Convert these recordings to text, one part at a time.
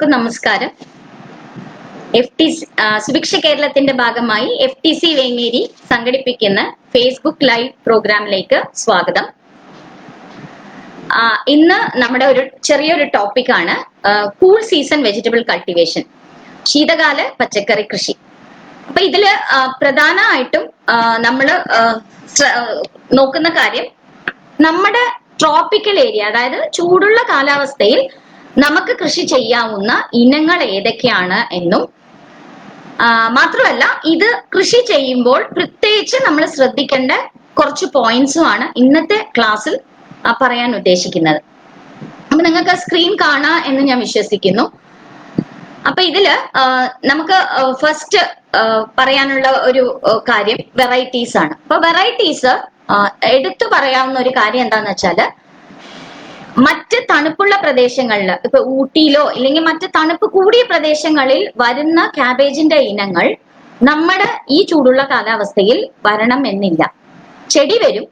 എല്ലാവർക്കും നമസ്കാരം. F T Subhiksha കേരളത്തിന്റെ ഭാഗമായി എഫ് ടി സി വേങ്ങേരി സംഘടിപ്പിക്കുന്ന ഫേസ്ബുക്ക് ലൈവ് പ്രോഗ്രാമിലേക്ക് സ്വാഗതം. ഇന്ന് നമ്മുടെ ഒരു ചെറിയൊരു ടോപ്പിക്കാണ് കൂൾ സീസൺ വെജിറ്റബിൾ കൾട്ടിവേഷൻ ശീതകാല പച്ചക്കറി കൃഷി. അപ്പൊ ഇതിൽ പ്രധാനമായിട്ടും ആ, നോക്കുന്ന കാര്യം നമ്മുടെ ട്രോപ്പിക്കൽ ഏരിയ അതായത് ചൂടുള്ള കാലാവസ്ഥയിൽ നമുക്ക് കൃഷി ചെയ്യാവുന്ന ഇനങ്ങൾ ഏതൊക്കെയാണ് എന്നും മാത്രമല്ല ഇത് കൃഷി ചെയ്യുമ്പോൾ പ്രത്യേകിച്ച് നമ്മൾ ശ്രദ്ധിക്കേണ്ട കുറച്ച് പോയിന്റ്സും ആണ് ഇന്നത്തെ ക്ലാസ്സിൽ പറയാൻ ഉദ്ദേശിക്കുന്നത്. അപ്പൊ നിങ്ങൾക്ക് സ്ക്രീൻ കാണാം എന്ന് ഞാൻ വിശ്വസിക്കുന്നു. അപ്പൊ ഇതിൽ നമുക്ക് ഫസ്റ്റ് പറയാനുള്ള ഒരു കാര്യം വെറൈറ്റീസ് ആണ്. അപ്പൊ വെറൈറ്റീസ് എടുത്തു പറയാവുന്ന ഒരു കാര്യം എന്താന്ന് വെച്ചാൽ മറ്റ് തണുപ്പുള്ള പ്രദേശങ്ങളിൽ ഇപ്പൊ ഊട്ടിയിലോ ഇല്ലെങ്കിൽ മറ്റ് തണുപ്പ് കൂടിയ പ്രദേശങ്ങളിൽ വരുന്ന ക്യാബേജിന്റെ ഇനങ്ങൾ നമ്മുടെ ഈ ചൂടുള്ള കാലാവസ്ഥയിൽ വരണം എന്നില്ല. ചെടി വരും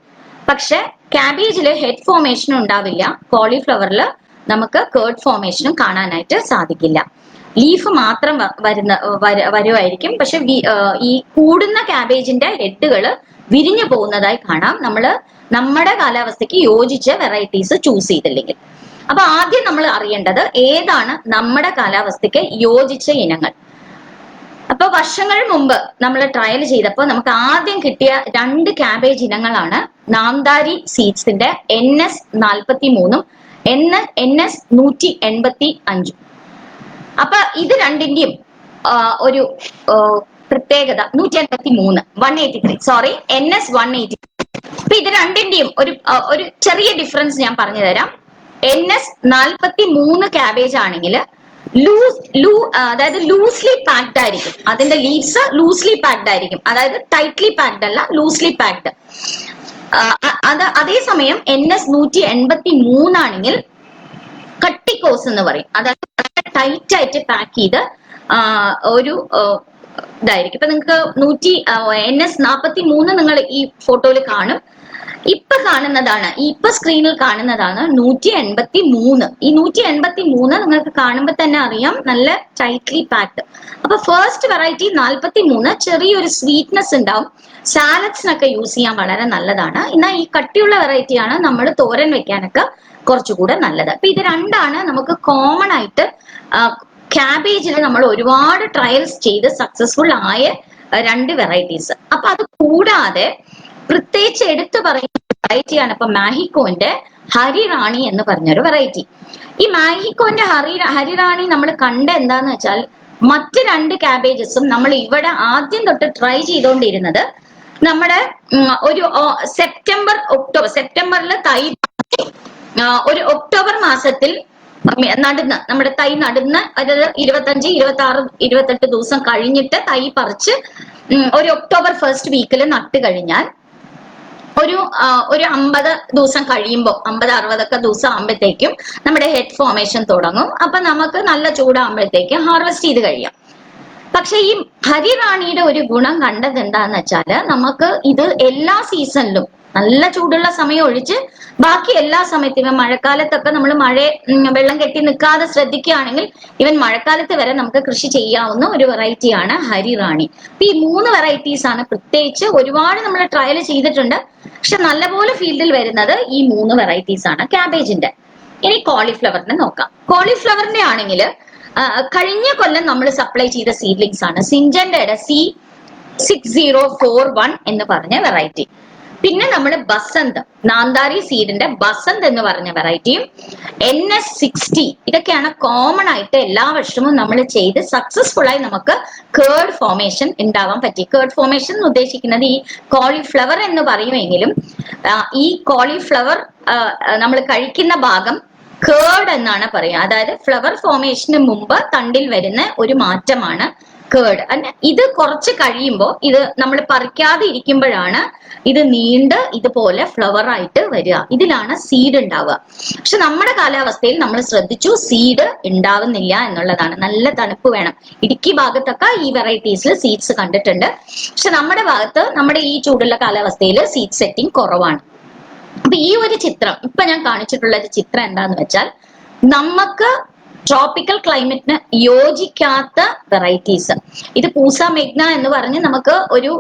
പക്ഷെ ക്യാബേജിൽ ഹെഡ് ഫോമേഷനും ഉണ്ടാവില്ല കോളിഫ്ലവറിൽ നമുക്ക് കേർഡ് ഫോമേഷനും കാണാനായിട്ട് സാധിക്കില്ല. ലീഫ് മാത്രം വരുന്ന വരുമായിരിക്കും പക്ഷെ ഈ കൂടുന്ന ക്യാബേജിന്റെ ഹെഡുകൾ വിരിഞ്ഞു പോകുന്നതായി കാണാം. നമ്മൾ നമ്മുടെ കാലാവസ്ഥയ്ക്ക് യോജിച്ച വെറൈറ്റീസ് ചൂസ് ചെയ്തില്ലെങ്കിൽ. അപ്പൊ ആദ്യം നമ്മൾ അറിയേണ്ടത് ഏതാണ് നമ്മുടെ കാലാവസ്ഥയ്ക്ക് യോജിച്ച ഇനങ്ങൾ. അപ്പൊ വർഷങ്ങൾ മുമ്പ് നമ്മൾ ട്രയൽ ചെയ്തപ്പോൾ നമുക്ക് ആദ്യം കിട്ടിയ രണ്ട് ക്യാബേജ് ഇനങ്ങളാണ് നാന്താരി സീഡ്സിന്റെ എൻ എസ് നാൽപ്പത്തി മൂന്നും എൻ എൻ എസ് നൂറ്റി എൺപത്തി അഞ്ചും അപ്പൊ ഇത് രണ്ടിന്റെയും ഒരു പ്രത്യേകത നൂറ്റി അൻപത്തി മൂന്ന് one eighty three sorry N S one eighty അപ്പൊ ഇത് രണ്ടിന്റെയും ഒരു ഒരു ചെറിയ ഡിഫറൻസ് ഞാൻ പറഞ്ഞു തരാം എൻ എസ് നാൽപ്പത്തി മൂന്ന് ക്യാബേജ് ആണെങ്കിൽ ലൂസ് ലൂ അതായത് ലൂസ്ലി പാക്ഡ് ആയിരിക്കും. അതിന്റെ ലീവ്സ് ലൂസ്ലി പാക്ഡ് ആയിരിക്കും. അതായത് ടൈറ്റ്ലി പാക്ഡ് അല്ല ലൂസ്ലി പാക്ഡ് അത് അതേസമയം എൻ എസ് നൂറ്റി എൺപത്തി മൂന്നാണെങ്കിൽ കട്ടിക്കോസ് എന്ന് പറയും. അതായത് ടൈറ്റ് ആയിട്ട് പാക്ക് ചെയ്ത് ഒരു ഇതായിരിക്കും. ഇപ്പൊ നിങ്ങൾക്ക് നൂറ്റി എൻ എസ് നാപ്പത്തി മൂന്ന് നിങ്ങൾ ഈ ഫോട്ടോയിൽ കാണും. ഇപ്പൊ കാണുന്നതാണ് ഇപ്പൊ സ്ക്രീനിൽ കാണുന്നതാണ് നൂറ്റി എൺപത്തി മൂന്ന് ഈ നൂറ്റി എൺപത്തി മൂന്ന് നിങ്ങൾക്ക് കാണുമ്പോൾ തന്നെ അറിയാം നല്ല ടൈറ്റ്ലി പാക്ഡ് അപ്പൊ ഫസ്റ്റ് വെറൈറ്റി നാൽപ്പത്തി മൂന്ന് ചെറിയൊരു സ്വീറ്റ്നെസ് ഉണ്ടാവും. സാലഡ്സിനൊക്കെ യൂസ് ചെയ്യാൻ വളരെ നല്ലതാണ്. എന്നാൽ ഈ കട്ടിയുള്ള വെറൈറ്റിയാണ് നമ്മൾ തോരൻ വെക്കാനൊക്കെ കുറച്ചുകൂടെ നല്ലത്. അപ്പൊ ഇത് രണ്ടാണ് നമുക്ക് കോമൺ ആയിട്ട് ക്യാബേജിൽ നമ്മൾ ഒരുപാട് ട്രയൽസ് ചെയ്ത് സക്സസ്ഫുൾ ആയ രണ്ട് വെറൈറ്റീസ് അപ്പൊ അത് കൂടാതെ പ്രത്യേകിച്ച് എടുത്തു പറയുന്ന വെറൈറ്റിയാണ് ഇപ്പൊ മാഹിക്കോന്റെ ഹരിറാണി എന്ന് പറഞ്ഞൊരു വെറൈറ്റി ഈ മാഹിക്കോന്റെ ഹരി ഹരിറാണി നമ്മൾ കണ്ട എന്താന്ന് വെച്ചാൽ മറ്റ് രണ്ട് ക്യാബേജസും നമ്മൾ ഇവിടെ ആദ്യം തൊട്ട് ട്രൈ ചെയ്തുകൊണ്ടിരുന്നത് നമ്മുടെ ഒരു സെപ്റ്റംബർ ഒക്ടോബർ സെപ്റ്റംബറിൽ തൈ ഒരു ഒക്ടോബർ മാസത്തിൽ നടുന്ന നമ്മുടെ തൈ നടുന്ന അതായത് ഇരുപത്തഞ്ച് ഇരുപത്തി ആറ് ഇരുപത്തെട്ട് ദിവസം കഴിഞ്ഞിട്ട് തൈ പറിച്ച് ഒരു ഒക്ടോബർ ഫസ്റ്റ് വീക്കിൽ നട്ട് കഴിഞ്ഞാൽ ഒരു ഒരു അമ്പത് ദിവസം കഴിയുമ്പോൾ അമ്പത് അറുപതൊക്കെ ദിവസം ആകുമ്പോഴത്തേക്കും നമ്മുടെ ഹെഡ് ഫോർമേഷൻ തുടങ്ങും. അപ്പൊ നമുക്ക് നല്ല ചൂടാകുമ്പോഴത്തേക്കും ഹാർവെസ്റ്റ് ചെയ്ത് കഴിയാം. പക്ഷെ ഈ ഹരിറാണിയുടെ ഒരു ഗുണം കണ്ടത് എന്താന്ന് വെച്ചാൽ നമുക്ക് ഇത് എല്ലാ സീസണിലും നല്ല ചൂടുള്ള സമയം ഒഴിച്ച് ബാക്കി എല്ലാ സമയത്തും ഇവൻ മഴക്കാലത്തൊക്കെ നമ്മൾ മഴ വെള്ളം കെട്ടി നിൽക്കാതെ ശ്രദ്ധിക്കുകയാണെങ്കിൽ ഇവൻ മഴക്കാലത്ത് വരെ നമുക്ക് കൃഷി ചെയ്യാവുന്ന ഒരു വെറൈറ്റിയാണ് ഹരിറാണി അപ്പൊ ഈ മൂന്ന് വെറൈറ്റീസ് ആണ് പ്രത്യേകിച്ച് ഒരുപാട് നമ്മൾ ട്രയൽ ചെയ്തിട്ടുണ്ട്. പക്ഷെ നല്ലപോലെ ഫീൽഡിൽ വരുന്നത് ഈ മൂന്ന് വെറൈറ്റീസ് ആണ് ക്യാബേജിന്റെ ഇനി കോളിഫ്ലവറിനെ നോക്കാം. കോളിഫ്ലവറിന്റെ ആണെങ്കിൽ കഴിഞ്ഞ കൊല്ലം നമ്മൾ സപ്ലൈ ചെയ്ത സീഡ്ലിങ്സ് ആണ്. സിഞ്ചന്റെ C six zero four one എന്ന് പറഞ്ഞ വെറൈറ്റി പിന്നെ നമ്മൾ ബസന്ത് നാന്താരി സീഡിന്റെ ബസന്ത് എന്ന് പറഞ്ഞ വെറൈറ്റിയും എൻ എസ് സിക്സ്റ്റി ഇതൊക്കെയാണ് കോമൺ ആയിട്ട് എല്ലാ വർഷവും നമ്മൾ ചെയ്ത് സക്സസ്ഫുൾ ആയി നമുക്ക് കേർഡ് ഫോർമേഷൻ ഉണ്ടാവാൻ പറ്റി. കേർഡ് ഫോർമേഷൻ എന്ന് ഉദ്ദേശിക്കുന്നത് ഈ കോളിഫ്ലവർ എന്ന് പറയുമെങ്കിലും ഈ കോളിഫ്ലവർ നമ്മൾ കഴിക്കുന്ന ഭാഗം കേർഡ് എന്നാണ് പറയുക. അതായത് ഫ്ലവർ ഫോർമേഷന് മുമ്പ് തണ്ടിൽ വരുന്ന ഒരു മാറ്റമാണ് കേർഡ് ഇത് കുറച്ച് കഴിയുമ്പോൾ ഇത് നമ്മൾ പറിക്കാതെ ഇരിക്കുമ്പോഴാണ് ഇത് നീണ്ട് ഇതുപോലെ ഫ്ലവർ ആയിട്ട് വരിക. ഇതിലാണ് സീഡ് ഉണ്ടാവുക. പക്ഷെ നമ്മുടെ കാലാവസ്ഥയിൽ നമ്മൾ ശ്രദ്ധിച്ചു സീഡ് ഉണ്ടാവുന്നില്ല എന്നുള്ളതാണ്. നല്ല തണുപ്പ് വേണം. ഇടുക്കി ഭാഗത്തൊക്കെ ഈ വെറൈറ്റീസിൽ സീഡ്സ് കണ്ടിട്ടുണ്ട്. പക്ഷെ നമ്മുടെ ഭാഗത്ത് നമ്മുടെ ഈ ചൂടുള്ള കാലാവസ്ഥയിൽ സീഡ് സെറ്റിംഗ് കുറവാണ്. അപ്പൊ ഈ ഒരു ചിത്രം ഇപ്പൊ ഞാൻ കാണിച്ചിട്ടുള്ള ഒരു ചിത്രം എന്താന്ന് വെച്ചാൽ നമുക്ക് ട്രോപ്പിക്കൽ ക്ലൈമറ്റിന് യോജിക്കാത്ത വെറൈറ്റീസ് ഇത് പൂസ മെഗ്ന എന്ന് പറഞ്ഞ് നമുക്ക് ഒരു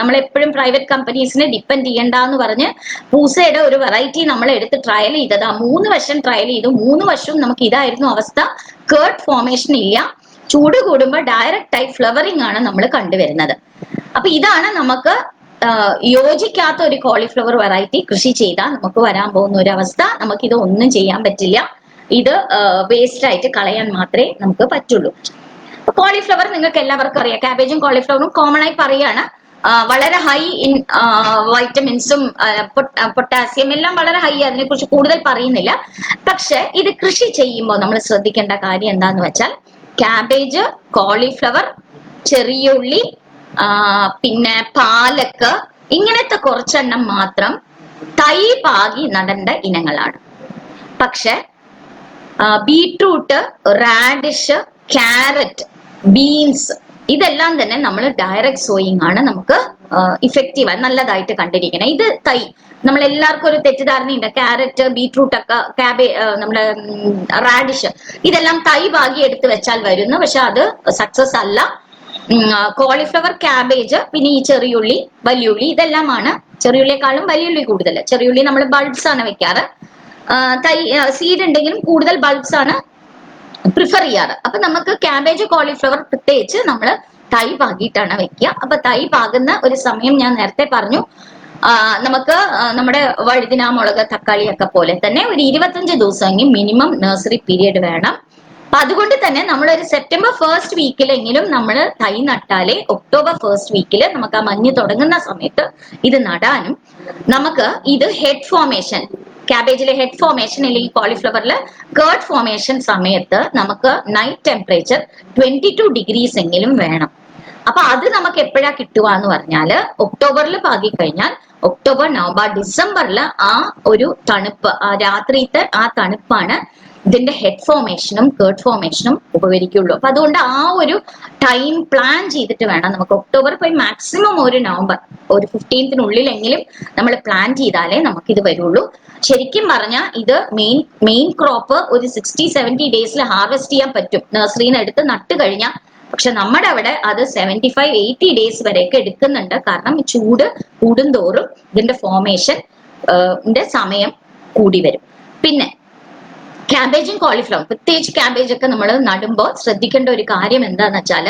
നമ്മൾ എപ്പോഴും പ്രൈവറ്റ് കമ്പനീസിനെ ഡിപ്പെൻഡ് ചെയ്യണ്ട എന്ന് പറഞ്ഞ് പൂസയുടെ ഒരു വെറൈറ്റി നമ്മൾ എടുത്ത് ട്രയൽ ചെയ്തത്. മൂന്ന് വർഷം ട്രയൽ ചെയ്തു. മൂന്ന് വർഷവും നമുക്ക് ഇതായിരുന്നു അവസ്ഥ. കേർഡ് ഫോർമേഷൻ ഇല്ല. ചൂട് കൂടുമ്പോൾ ഡയറക്റ്റ് ആയി ഫ്ലവറിംഗ് ആണ് നമ്മൾ കണ്ടുവരുന്നത്. അപ്പൊ ഇതാണ് നമുക്ക് യോജിക്കാത്ത ഒരു കോളിഫ്ലവർ വെറൈറ്റി കൃഷി ചെയ്താൽ നമുക്ക് വരാൻ പോകുന്ന ഒരു അവസ്ഥ. നമുക്ക് ഇത് ഒന്നും ചെയ്യാൻ പറ്റില്ല. ഇത് വേസ്റ്റ് ആയിട്ട് കളയാൻ മാത്രമേ നമുക്ക് പറ്റുള്ളൂ. കോളിഫ്ലവർ നിങ്ങൾക്ക് എല്ലാവർക്കും അറിയാം. കാബേജും കോളിഫ്ലവറും കോമൺ ആയി പറയാണ്. വളരെ ഹൈ ഇൻ വൈറ്റമിൻസും പൊട്ടാസ്യം എല്ലാം വളരെ ഹൈ അതിനെക്കുറിച്ച് കൂടുതൽ പറയുന്നില്ല. പക്ഷെ ഇത് കൃഷി ചെയ്യുമ്പോൾ നമ്മൾ ശ്രദ്ധിക്കേണ്ട കാര്യം എന്താന്ന് വെച്ചാൽ കാബേജ് കോളിഫ്ലവർ ചെറിയ ഉള്ളി പിന്നെ പാലക്ക് ഇങ്ങനത്തെ കുറച്ചെണ്ണം മാത്രം തൈ പാകി നടേണ്ട ഇനങ്ങളാണ്. പക്ഷെ ബീട്രൂട്ട് റാഡിഷ് ക്യാരറ്റ് ബീൻസ് ഇതെല്ലാം തന്നെ നമ്മൾ ഡയറക്ട് സോയിങ് ആണ് നമുക്ക് ഇഫക്റ്റീവ് നല്ലതായിട്ട് കണ്ടിരിക്കണം ഇത് തൈ. നമ്മൾ എല്ലാവർക്കും ഒരു തെറ്റിദ്ധാരണയുണ്ട്. ക്യാരറ്റ് ബീട്രൂട്ട് ഒക്കെ ക്യാബേ നമ്മുടെ റാഡിഷ് ഇതെല്ലാം തൈ ഭാഗി എടുത്ത് വെച്ചാൽ വരുന്നു. പക്ഷെ അത് സക്സസ് അല്ല. കോളിഫ്ലവർ ക്യാബേജ് പിന്നെ ഈ ചെറിയുള്ളി വലിയുള്ളി ഇതെല്ലാമാണ് ചെറിയുള്ളിയെക്കാളും വലിയുള്ളി കൂടുതൽ ചെറിയുള്ളി നമ്മൾ ബൾബ്സ് ആണ് വെക്കാറ്. തൈ സീഡ് ഉണ്ടെങ്കിലും കൂടുതൽ ബൾബ്സ് ആണ് പ്രിഫർ ചെയ്യാറ്. അപ്പൊ നമുക്ക് ക്യാബേജ് കോളിഫ്ലവർ പ്രത്യേകിച്ച് നമ്മൾ തൈ പാകിയിട്ടാണ് വെക്കുക. അപ്പൊ തൈ പാകുന്ന ഒരു സമയം ഞാൻ നേരത്തെ പറഞ്ഞു. നമുക്ക് നമ്മുടെ വഴുതിന മുളക് തക്കാളി ഒക്കെ പോലെ തന്നെ ഒരു ഇരുപത്തഞ്ച് ദിവസമെങ്കിൽ മിനിമം നഴ്സറി പീരീഡ് വേണം. അപ്പൊ അതുകൊണ്ട് തന്നെ നമ്മൾ ഒരു സെപ്റ്റംബർ ഫസ്റ്റ് വീക്കിലെങ്കിലും നമ്മൾ തൈ നട്ടാലേ ഒക്ടോബർ ഫസ്റ്റ് വീക്കിൽ നമുക്ക് ആ മഞ്ഞ് തുടങ്ങുന്ന സമയത്ത് ഇത് നടാനും നമുക്ക് ഇത് ഹെഡ് ഫോർമേഷൻ ക്യാബേജിലെ ഹെഡ് ഫോർമേഷൻ അല്ലെങ്കിൽ കോളിഫ്ലവറിൽ കേർഡ് ഫോർമേഷൻ സമയത്ത് നമുക്ക് night temperature twenty two degrees എങ്കിലും വേണം. അപ്പൊ അത് നമുക്ക് എപ്പോഴാ കിട്ടുക എന്ന് പറഞ്ഞാൽ ഒക്ടോബറിൽ പാകി കഴിഞ്ഞാൽ ഒക്ടോബർ നവംബർ ഡിസംബറിൽ ആ ഒരു തണുപ്പ് ആ രാത്രിത്തെ ആ തണുപ്പാണ് ഇതിന്റെ ഹെഡ് ഫോർമേഷനും കേർഡ് ഫോർമേഷനും ഉപകരിക്കുള്ളൂ. അപ്പൊ അതുകൊണ്ട് ആ ഒരു ടൈം പ്ലാൻ ചെയ്തിട്ട് വേണം നമുക്ക് ഒക്ടോബർ പോയി മാക്സിമം ഒരു നവംബർ ഒരു ഫിഫ്റ്റീൻത്തിനുള്ളിലെങ്കിലും നമ്മൾ പ്ലാൻ ചെയ്താലേ നമുക്ക് ഇത് വരുള്ളൂ. ശരിക്കും പറഞ്ഞാൽ ഇത് മെയിൻ മെയിൻ ക്രോപ്പ് ഒരു സിക്സ്റ്റി സെവന്റി ഡേയ്സിൽ ഹാർവെസ്റ്റ് ചെയ്യാൻ പറ്റും. നഴ്സറിന്ന് എടുത്ത് നട്ട് കഴിഞ്ഞാൽ പക്ഷെ നമ്മുടെ അവിടെ അത് സെവന്റി ഫൈവ് എയ്റ്റി ഡേയ്സ് വരെയൊക്കെ എടുക്കുന്നുണ്ട്. കാരണം ചൂട് കൂടുന്തോറും ഇതിന്റെ ഫോർമേഷൻ സമയം കൂടി വരും. പിന്നെ ക്യാബേജും കോളിഫ്ലവർ പ്രത്യേകിച്ച് ക്യാബേജ് ഒക്കെ നമ്മൾ നടുമ്പോൾ ശ്രദ്ധിക്കേണ്ട ഒരു കാര്യം എന്താന്ന് വെച്ചാൽ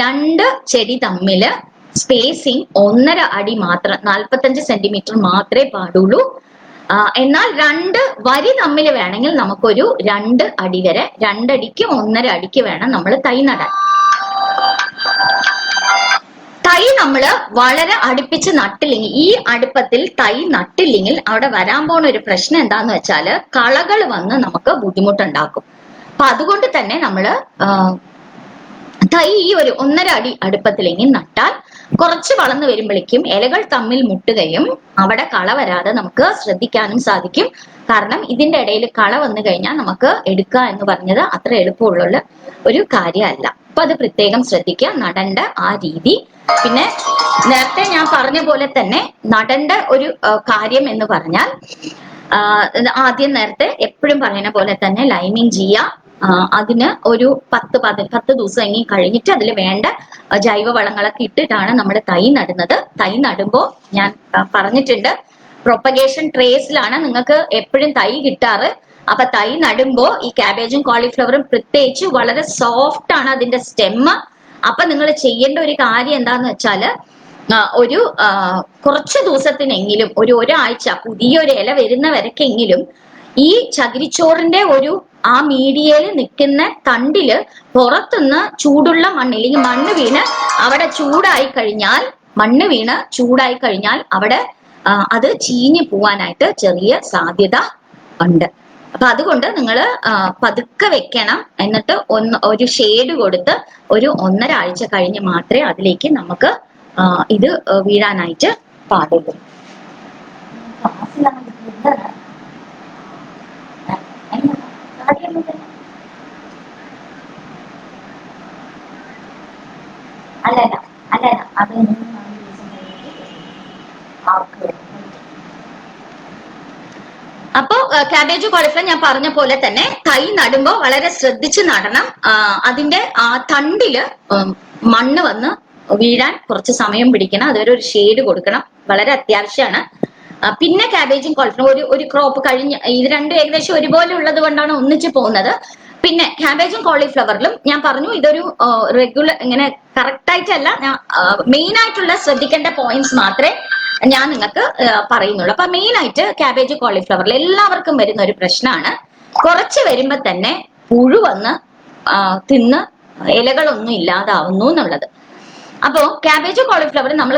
രണ്ട് ചെടി തമ്മിൽ സ്പേസിങ് ഒന്നര അടി മാത്രം നാൽപ്പത്തഞ്ച് സെന്റിമീറ്റർ മാത്രമേ പാടുള്ളൂ. എന്നാൽ രണ്ട് വരി തമ്മിൽ വേണമെങ്കിൽ നമുക്കൊരു രണ്ട് അടി വരെ രണ്ടടിക്ക് ഒന്നര അടിക്ക് വേണം നമ്മൾ തൈ നടാൻ. തൈ നമ്മൾ വളരെ അടുപ്പിച്ച് നട്ടില്ലെങ്കിൽ ഈ അടുപ്പത്തിൽ തൈ നട്ടില്ലെങ്കിൽ അവിടെ വരാൻ പോണ ഒരു പ്രശ്നം എന്താന്ന് വെച്ചാൽ കളകൾ വന്ന് നമുക്ക് ബുദ്ധിമുട്ടുണ്ടാക്കും. അപ്പൊ അതുകൊണ്ട് തന്നെ നമ്മൾ തൈ ഈ ഒരു ഒന്നര അടി അടുപ്പത്തിലെങ്കിൽ നട്ടാൽ കുറച്ച് വളർന്നു വരുമ്പോഴേക്കും ഇലകൾ തമ്മിൽ മുട്ടുകയും അവിടെ കള വരാതെ നമുക്ക് ശ്രദ്ധിക്കാനും സാധിക്കും. കാരണം ഇതിന്റെ ഇടയിൽ കള വന്നു കഴിഞ്ഞാൽ നമുക്ക് എടുക്കുക എന്ന് പറഞ്ഞത് അത്ര എളുപ്പമുള്ള ഒരു കാര്യമല്ല. അപ്പൊ അത് പ്രത്യേകം ശ്രദ്ധിക്കുക. നടന്റെ ആ രീതി. പിന്നെ നേരത്തെ ഞാൻ പറഞ്ഞ പോലെ തന്നെ നടന്റെ ഒരു കാര്യം എന്ന് പറഞ്ഞാൽ ആദ്യം നേരത്തെ എപ്പോഴും പറയുന്ന പോലെ തന്നെ ലൈനിങ് ചെയ്യുക. അതിന് ഒരു പത്ത് പതി പത്ത് ദിവസം എങ്ങി കഴിഞ്ഞിട്ട് അതിൽ വേണ്ട ജൈവ ജൈവവളങ്ങളൊക്കെ ഇട്ടിട്ടാണ് നമ്മൾ തൈ നടുന്നത്. തൈ നടുമ്പോൾ ഞാൻ പറഞ്ഞിട്ടുണ്ട് പ്രൊപ്പഗേഷൻ ട്രേസിലാണ് നിങ്ങൾക്ക് എപ്പോഴും തൈ കിട്ടാറ്. അപ്പൊ തൈ നടുമ്പോ ഈ കാബേജും കോളിഫ്ലവറും പ്രത്യേകിച്ച് വളരെ സോഫ്റ്റ് ആണ് അതിന്റെ സ്റ്റെമ്മ് അപ്പൊ നിങ്ങൾ ചെയ്യേണ്ട ഒരു കാര്യം എന്താന്ന് വെച്ചാൽ ഒരു കുറച്ച് ദിവസത്തിനെങ്കിലും ഒരു ഒരാഴ്ച പുതിയൊരു ഇല വരുന്ന വരക്കെങ്കിലും ഈ ചകിരിച്ചോറിന്റെ ഒരു ആ മീഡിയയിൽ നിൽക്കുന്ന തണ്ടിൽ പുറത്തുനിന്ന് ചൂടുള്ള മണ്ണ് അല്ലെങ്കിൽ മണ്ണ് വീണ് അവിടെ ചൂടായി കഴിഞ്ഞാൽ മണ്ണ് വീണ് ചൂടായി കഴിഞ്ഞാൽ അവിടെ അത് ചീഞ്ഞു പോവാനായിട്ട് ചെറിയ സാധ്യത ഉണ്ട്. അപ്പൊ അതുകൊണ്ട് നിങ്ങൾ പതുക്കെ വെക്കണം. എന്നിട്ട് ഒന്ന് ഒരു ഷെയ്ഡ് കൊടുത്ത് ഒരു ഒന്നര ആഴ്ച കഴിഞ്ഞ് മാത്രമേ അതിലേക്ക് നമുക്ക് ഇത് വീഴാനായിട്ട് പാടുള്ളൂ. അല്ലല്ല അല്ലല്ല. അത് മൂന്ന് നാല് ദിവസം കഴിഞ്ഞിട്ട് ആർക്ക് വേണം. അപ്പൊ കാബേജ് കോളിഫ്ലവർ ഞാൻ പറഞ്ഞ പോലെ തന്നെ കൈ നടുമ്പോ വളരെ ശ്രദ്ധിച്ച് നടണം. അതിന്റെ ആ തണ്ടിൽ മണ്ണ് വന്ന് വീഴാൻ കുറച്ച് സമയം പിടിക്കണം. അതുവരെ ഒരു ഷെയ്ഡ് കൊടുക്കണം. വളരെ അത്യാവശ്യമാണ് പിന്നെ കാബേജും കോളിഫ്ലവർ ഒരു ഒരു ക്രോപ്പ് കഴിഞ്ഞ് ഇത് രണ്ടും ഏകദേശം ഒരുപോലെ ഉള്ളത് കൊണ്ടാണ് ഒന്നിച്ച് പോകുന്നത്. പിന്നെ കാബേജും കോളിഫ്ലവറിലും ഞാൻ പറഞ്ഞു ഇതൊരു റെഗുലർ ഇങ്ങനെ കറക്റ്റ് ആയിട്ടല്ല. മെയിൻ ആയിട്ടുള്ള ശ്രദ്ധിക്കേണ്ട പോയിന്റ്സ് മാത്രമേ ഞാൻ നിങ്ങൾക്ക് പറയുന്നുള്ളു. അപ്പൊ മെയിൻ ആയിട്ട് കാബേജ് കോളിഫ്ലവറിൽ എല്ലാവർക്കും വരുന്ന ഒരു പ്രശ്നമാണ് കുറച്ച് വരുമ്പോ തന്നെ പുഴു വന്ന് തിന്ന് ഇലകളൊന്നും ഇല്ലാതാവുന്നു എന്നുള്ളത്. അപ്പോ കാബേജ് കോളിഫ്ലവർ നമ്മൾ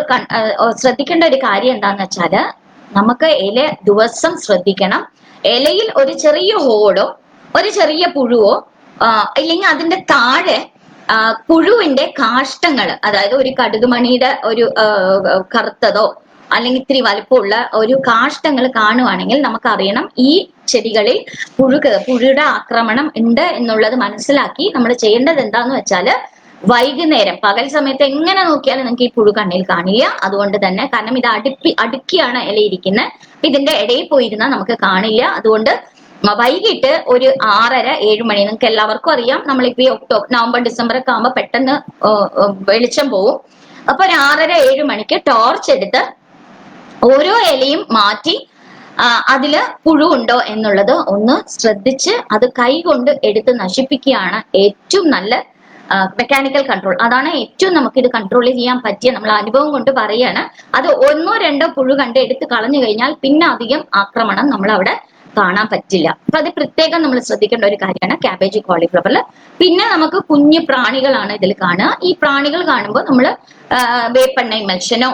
ശ്രദ്ധിക്കേണ്ട ഒരു കാര്യം എന്താന്ന് വെച്ചാൽ നമുക്ക് ഇല ദിവസം ശ്രദ്ധിക്കണം. ഇലയിൽ ഒരു ചെറിയ ഹോളോ ഒരു ചെറിയ പുഴുവോ ഇല്ലെങ്കിൽ അതിന്റെ താഴെ പുഴുവിന്റെ കാഷ്ടങ്ങൾ അതായത് ഒരു കടുകുമണിയുടെ ഒരു കറുത്തതോ അല്ലെങ്കിൽ ഇത്തിരി വലുപ്പമുള്ള ഒരു കാഷ്ടങ്ങൾ കാണുവാണെങ്കിൽ നമുക്കറിയണം ഈ ചെടികളിൽ പുഴു പുഴയുടെ ആക്രമണം ഉണ്ട് എന്നുള്ളത് മനസ്സിലാക്കി നമ്മൾ ചെയ്യേണ്ടത് എന്താന്ന് വെച്ചാൽ വൈകുന്നേരം പകൽ സമയത്ത് എങ്ങനെ നോക്കിയാലും നിങ്ങൾക്ക് ഈ പുഴു കണ്ണിൽ കാണില്ല. അതുകൊണ്ട് തന്നെ കാരണം ഇത് അടുപ്പി അടുക്കിയാണ് ഇലയിരിക്കുന്നത്. ഇതിന്റെ ഇടയിൽ പോയിരുന്നാൽ നമുക്ക് കാണില്ല. അതുകൊണ്ട് വൈകിട്ട് ഒരു ആറര ഏഴ് മണി നിങ്ങൾക്ക് എല്ലാവർക്കും അറിയാം. നമ്മളിപ്പോ ഈ ഒക്ടോബർ നവംബർ ഡിസംബർ ഒക്കെ ആകുമ്പോൾ പെട്ടെന്ന് വെളിച്ചം പോവും. അപ്പൊ ഒരു ആറര ഏഴ് മണിക്ക് ടോർച്ച് എടുത്ത് ഓരോ ഇലയും മാറ്റി അതിൽ പുഴു ഉണ്ടോ എന്നുള്ളത് ഒന്ന് ശ്രദ്ധിച്ച് അത് കൈകൊണ്ട് എടുത്ത് നശിപ്പിക്കുകയാണ് ഏറ്റവും നല്ല മെക്കാനിക്കൽ കൺട്രോൾ അതാണ് ഏറ്റവും നമുക്ക് ഇത് കൺട്രോൾ ചെയ്യാൻ പറ്റിയ നമ്മൾ അനുഭവം കൊണ്ട് പറയാണ്. അത് ഒന്നോ രണ്ടോ പുഴു കണ്ട് എടുത്ത് കളഞ്ഞു കഴിഞ്ഞാൽ പിന്നെ അധികം ആക്രമണം നമ്മൾ അവിടെ കാണാൻ പറ്റില്ല. അപ്പൊ അത് പ്രത്യേകം നമ്മൾ ശ്രദ്ധിക്കേണ്ട ഒരു കാര്യമാണ് കാബേജ് കോളിഫ്ലവറിൽ പിന്നെ നമുക്ക് കുഞ്ഞു പ്രാണികളാണ് ഇതിൽ കാണുക. ഈ പ്രാണികൾ കാണുമ്പോൾ നമ്മൾ വേപ്പെണ്ണ ഇമൽഷനോ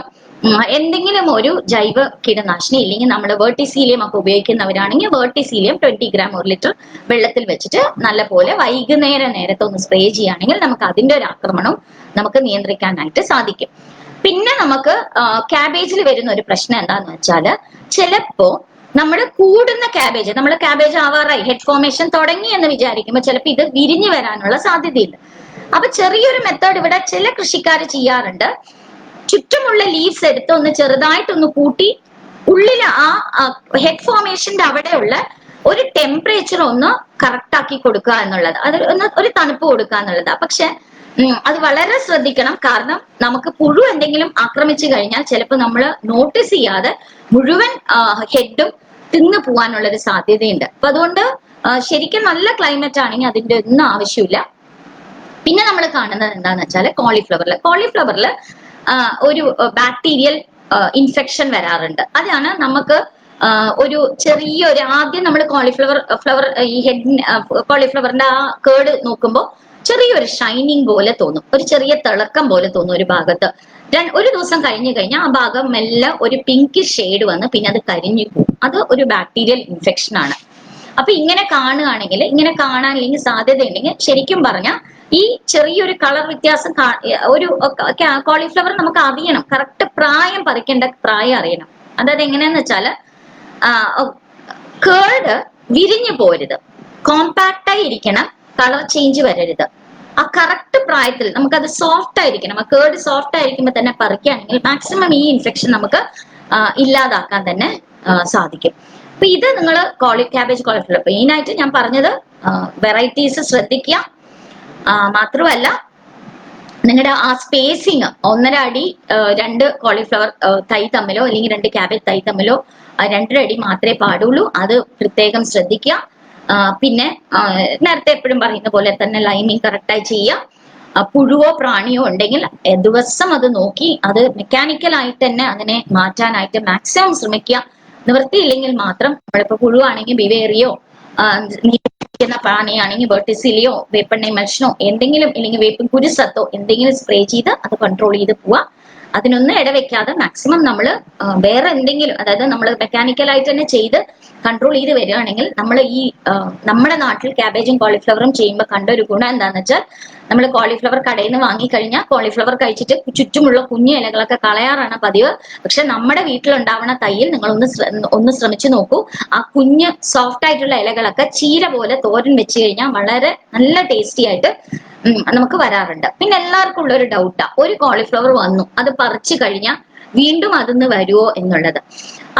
എന്തെങ്കിലും ഒരു ജൈവ കീടനാശിനി ഇല്ലെങ്കിൽ നമ്മൾ വേർട്ടിസീലിയം ഒക്കെ ഉപയോഗിക്കുന്നവരാണെങ്കിൽ വേർട്ടിസീലിയം ട്വന്റി ഗ്രാം ഒരു ലിറ്റർ വെള്ളത്തിൽ വെച്ചിട്ട് നല്ല പോലെ വൈകുന്നേര നേരത്തെ ഒന്ന് സ്പ്രേ ചെയ്യുകയാണെങ്കിൽ നമുക്ക് അതിന്റെ ഒരു ആക്രമണം നമുക്ക് നിയന്ത്രിക്കാനായിട്ട് സാധിക്കും. പിന്നെ നമുക്ക് ക്യാബേജിൽ വരുന്ന ഒരു പ്രശ്നം എന്താന്ന് വെച്ചാൽ ചിലപ്പോ നമ്മൾ കൂടുന്ന ക്യാബേജ് നമ്മൾ ക്യാബേജ് ആവാറായി ഹെഡ് ഫോർമേഷൻ തുടങ്ങി എന്ന് വിചാരിക്കുമ്പോൾ ചിലപ്പോൾ ഇത് വിരിഞ്ഞു വരാനുള്ള സാധ്യതയില്ല. അപ്പൊ ചെറിയൊരു മെത്തേഡ് ഇവിടെ ചില കൃഷിക്കാർ ചെയ്യാറുണ്ട്. ചുറ്റുമുള്ള ലീവ്സ് എടുത്ത് ഒന്ന് ചെറുതായിട്ട് ഒന്ന് കൂട്ടി ഉള്ളിൽ ആ ഹെഡ് ഫോർമേഷന്റെ അവിടെയുള്ള ഒരു ടെമ്പറേച്ചർ ഒന്ന് കറക്റ്റ് ആക്കി കൊടുക്കുക എന്നുള്ളത്. അത് ഒന്ന് ഒരു തണുപ്പ് കൊടുക്കുക എന്നുള്ളത്. പക്ഷെ അത് വളരെ ശ്രദ്ധിക്കണം. കാരണം നമുക്ക് പുഴു എന്തെങ്കിലും ആക്രമിച്ചു കഴിഞ്ഞാൽ ചിലപ്പോൾ നമ്മൾ നോട്ടീസ് ചെയ്യാതെ മുഴുവൻ ഹെഡും തിന്നു പോകാനുള്ള ഒരു സാധ്യതയുണ്ട്. അപ്പൊ അതുകൊണ്ട് ശരിക്കും നല്ല ക്ലൈമറ്റ് ആണെങ്കിൽ അതിന്റെ ഒന്നും ആവശ്യമില്ല. പിന്നെ നമ്മൾ കാണുന്നത് എന്താണെന്ന് വെച്ചാൽ കോളിഫ്ലവറിൽ കോളിഫ്ലവറിൽ ഒരു ബാക്ടീരിയൽ ഇൻഫെക്ഷൻ വരാറുണ്ട്. അതാണ് നമുക്ക് ഒരു ചെറിയൊരു ആദ്യം നമ്മൾ കോളിഫ്ലവർ ഫ്ലവർ ഈ ഹെഡ് കോളിഫ്ലവറിന്റെ ആ കേട് നോക്കുമ്പോൾ ചെറിയൊരു ഷൈനിങ് പോലെ തോന്നും. ഒരു ചെറിയ തിളക്കം പോലെ തോന്നും ഒരു ഭാഗത്ത്. ഒരു ദിവസം കഴിഞ്ഞു കഴിഞ്ഞാൽ ആ ഭാഗം മെല്ലെ ഒരു പിങ്ക് ഷെയ്ഡ് വന്ന് പിന്നെ അത് കരിഞ്ഞു പോകും. അത് ഒരു ബാക്ടീരിയൽ ഇൻഫെക്ഷൻ ആണ്. അപ്പൊ ഇങ്ങനെ കാണുകയാണെങ്കിൽ ഇങ്ങനെ കാണാൻ അല്ലെങ്കിൽ സാധ്യത ഉണ്ടെങ്കിൽ ശരിക്കും പറഞ്ഞാൽ ഈ ചെറിയൊരു കളർ വ്യത്യാസം ഒരു കോളിഫ്ലവർ നമുക്ക് അറിയണം. കറക്റ്റ് പ്രായം പറിക്കേണ്ട പ്രായം അറിയണം. അതായത് എങ്ങനെയാന്ന് വെച്ചാൽ കേർഡ് വിരിഞ്ഞു പോരുത്. കോമ്പാക്റ്റ് ആയി ഇരിക്കണം. കളർ ചേഞ്ച് വരരുത്. ആ കറക്റ്റ് പ്രായത്തിൽ നമുക്കത് സോഫ്റ്റ് ആയിരിക്കണം. ആ കേട് സോഫ്റ്റ് ആയിരിക്കുമ്പോൾ തന്നെ പറിക്കുകയാണെങ്കിൽ മാക്സിമം ഈ ഇൻഫെക്ഷൻ നമുക്ക് ഇല്ലാതാക്കാൻ തന്നെ സാധിക്കും. അപ്പൊ ഇത് നിങ്ങൾ കോളി ക്യാബേജ് കോളിഫ്ലവർ മെയിൻ ആയിട്ട് ഞാൻ പറഞ്ഞത് വെറൈറ്റീസ് ശ്രദ്ധിക്കുക. മാത്രമല്ല നിങ്ങളുടെ ആ സ്പേസിങ് ഒന്നര അടി രണ്ട് കോളിഫ്ലവർ തൈ തമ്മിലോ അല്ലെങ്കിൽ രണ്ട് ക്യാബേജ് തൈ തമ്മിലോ രണ്ടര അടി മാത്രമേ പാടുള്ളൂ. അത് പ്രത്യേകം ശ്രദ്ധിക്കുക. പിന്നെ നേരത്തെ എപ്പോഴും പറയുന്ന പോലെ തന്നെ ലൈമിങ് കറക്റ്റായി ചെയ്യുക. പുഴുവോ പ്രാണിയോ ഉണ്ടെങ്കിൽ ദിവസം അത് നോക്കി അത് മെക്കാനിക്കൽ ആയിട്ട് തന്നെ അതിനെ മാറ്റാനായിട്ട് മാക്സിമം ശ്രമിക്കുക. നിവൃത്തിയില്ലെങ്കിൽ മാത്രം നമ്മളിപ്പോ പുഴുവാണെങ്കിൽ ബിവേറിയോ ുന്ന പ്രാണിയാണെങ്കിൽ വെർട്ടിസിലിയോ വേപ്പെണ്ണ മൽഷനോ എന്തെങ്കിലും ഇല്ലെങ്കിൽ വേപ്പിൻ കുരുസത്തോ എന്തെങ്കിലും സ്പ്രേ ചെയ്ത് അത് കൺട്രോൾ ചെയ്ത് പോവാ അതിനൊന്നും ഇടവെക്കാതെ മാക്സിമം നമ്മൾ വേറെ എന്തെങ്കിലും അതായത് നമ്മൾ മെക്കാനിക്കലായിട്ട് തന്നെ ചെയ്ത് കൺട്രോൾ ചെയ്ത് വരികയാണെങ്കിൽ നമ്മൾ ഈ നമ്മുടെ നാട്ടിൽ ക്യാബേജും കോളിഫ്ലവറും ചെയ്യുമ്പോൾ കണ്ട ഒരു ഗുണം എന്താണെന്ന് വെച്ചാൽ നമ്മൾ കോളിഫ്ലവർ കടയിൽ നിന്ന് വാങ്ങിക്കഴിഞ്ഞാൽ കോളിഫ്ലവർ കഴിച്ചിട്ട് ചുറ്റുമുള്ള കുഞ്ഞു ഇലകളൊക്കെ കളയാറാണ് പതിവ്. പക്ഷെ നമ്മുടെ വീട്ടിലുണ്ടാവുന്ന തയ്യിൽ നിങ്ങൾ ഒന്ന് ഒന്ന് ശ്രമിച്ചു നോക്കൂ. ആ കുഞ്ഞ് സോഫ്റ്റ് ആയിട്ടുള്ള ഇലകളൊക്കെ ചീര പോലെ തോരൻ വെച്ച് കഴിഞ്ഞാൽ വളരെ നല്ല ടേസ്റ്റി ആയിട്ട് നമുക്ക് വരാറുണ്ട്. പിന്നെ എല്ലാവർക്കും ഉള്ള ഒരു ഡൗട്ടാ ഒരു കോളിഫ്ലവർ വന്നു അത് പറിച്ചു കഴിഞ്ഞാൽ വീണ്ടും അതിന്ന് വരുമോ എന്നുള്ളത്.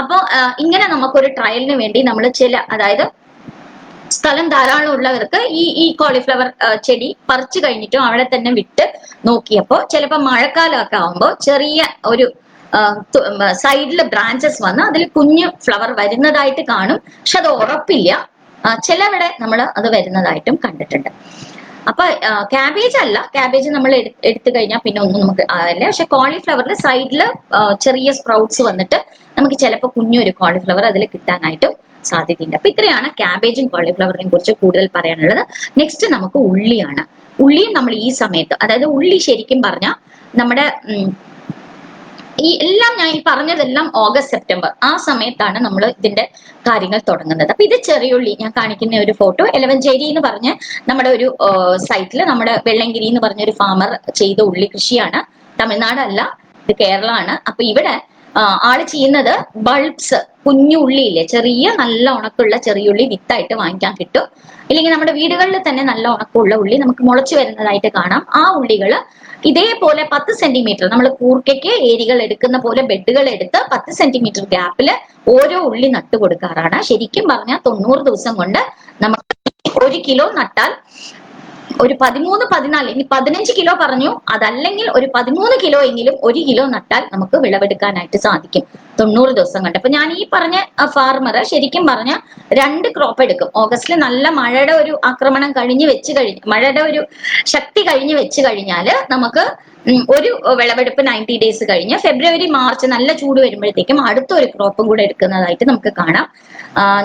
അപ്പോ ഇങ്ങനെ നമുക്കൊരു ട്രയലിന് വേണ്ടി നമ്മൾ ചില അതായത് സ്ഥലം ധാരാളം ഉള്ളവർക്ക് ഈ ഈ കോളിഫ്ലവർ ചെടി പറിച്ചു കഴിഞ്ഞിട്ടും അവിടെ തന്നെ വിട്ട് നോക്കിയപ്പോൾ ചിലപ്പോൾ മഴക്കാലമൊക്കെ ആകുമ്പോൾ ചെറിയ ഒരു സൈഡിൽ ബ്രാഞ്ചസ് വന്ന് അതിൽ കുഞ്ഞു ഫ്ലവർ വരുന്നതായിട്ട് കാണും. പക്ഷെ അത് ഉറപ്പില്ല. ചിലവിടെ നമ്മൾ അത് വരുന്നതായിട്ടും കണ്ടിട്ടുണ്ട്. അപ്പൊ ക്യാബേജ് അല്ല. ക്യാബേജ് നമ്മൾ എടുത്തു കഴിഞ്ഞാൽ പിന്നെ ഒന്നും നമുക്ക് അല്ല പക്ഷെ കോളിഫ്ലവറിന്റെ സൈഡിൽ ചെറിയ സ്പ്രൗട്ട്സ് വന്നിട്ട് നമുക്ക് ചിലപ്പോൾ കുഞ്ഞൊരു കോളിഫ്ലവർ അതിൽ കിട്ടാനായിട്ടും സാധ്യതയുണ്ട്. അപ്പൊ ഇത്രയാണ് ക്യാബേജും കോളിഫ്ലവറിനെയും കുറിച്ച് കൂടുതൽ പറയാനുള്ളത്. നെക്സ്റ്റ് നമുക്ക് ഉള്ളിയാണ്. ഉള്ളിയും നമ്മൾ ഈ സമയത്ത് അതായത് ഉള്ളി ശരിക്കും പറഞ്ഞാൽ നമ്മുടെ ഈ എല്ലാം ഞാൻ ഈ പറഞ്ഞതെല്ലാം ഓഗസ്റ്റ് സെപ്റ്റംബർ ആ സമയത്താണ് നമ്മൾ ഇതിന്റെ കാര്യങ്ങൾ തുടങ്ങുന്നത്. അപ്പൊ ഇത് ചെറിയുള്ളി ഞാൻ കാണിക്കുന്ന ഒരു ഫോട്ടോ എലവഞ്ചേരി എന്ന് പറഞ്ഞ നമ്മുടെ ഒരു സൈറ്റിൽ നമ്മുടെ വെള്ളങ്കിരി എന്ന് പറഞ്ഞ ഒരു ഫാമർ ചെയ്ത ഉള്ളി കൃഷിയാണ്. തമിഴ്നാടല്ല ഇത് കേരളമാണ്. അപ്പൊ ഇവിടെ ആൾ ചെയ്യുന്നത് ബൾബ്സ് കുഞ്ഞു ഉള്ളിയില്ലേ ചെറിയ നല്ല ഉണക്കുള്ള ചെറിയ ഉള്ളി വിത്തായിട്ട് വാങ്ങിക്കാൻ കിട്ടും. ഇല്ലെങ്കിൽ നമ്മുടെ വീടുകളിൽ തന്നെ നല്ല ഉണക്കമുള്ള ഉള്ളി നമുക്ക് മുളച്ചു വരുന്നതായിട്ട് കാണാം. ആ ഉള്ളികൾ ഇതേപോലെ പത്ത് സെന്റിമീറ്റർ നമ്മൾ കൂർക്കയ്ക്ക് ഏരികൾ എടുക്കുന്ന പോലെ ബെഡുകൾ എടുത്ത് പത്ത് സെന്റിമീറ്റർ ഗ്യാപ്പിൽ ഓരോ ഉള്ളി നട്ടു കൊടുക്കാറാണ് ശരിക്കും പറഞ്ഞാൽ തൊണ്ണൂറ് ദിവസം കൊണ്ട് നമുക്ക് ഒരു കിലോ നട്ടാൽ ഒരു പതിമൂന്ന് പതിനാല് ഇനി പതിനഞ്ച് കിലോ പറഞ്ഞു. അതല്ലെങ്കിൽ ഒരു പതിമൂന്ന് കിലോ എങ്കിലും ഒരു കിലോ നട്ടാൽ നമുക്ക് വിളവെടുക്കാനായിട്ട് സാധിക്കും. തൊണ്ണൂറ് ദിവസം കൊണ്ട്. അപ്പൊ ഞാൻ ഈ പറഞ്ഞ ഫാർമർ ശരിക്കും പറഞ്ഞ രണ്ട് ക്രോപ്പ് എടുക്കും. ഓഗസ്റ്റിൽ നല്ല മഴയുടെ ഒരു ആക്രമണം കഴിഞ്ഞ് വെച്ച് കഴിഞ്ഞ് മഴയുടെ ഒരു ശക്തി കഴിഞ്ഞ് വെച്ച് കഴിഞ്ഞാൽ നമുക്ക് ഒരു വിളവെടുപ്പ് നയന്റി ഡേയ്സ് കഴിഞ്ഞ് ഫെബ്രുവരി മാർച്ച് നല്ല ചൂട് വരുമ്പോഴത്തേക്കും അടുത്ത ഒരു ക്രോപ്പും കൂടെ എടുക്കുന്നതായിട്ട് നമുക്ക് കാണാം.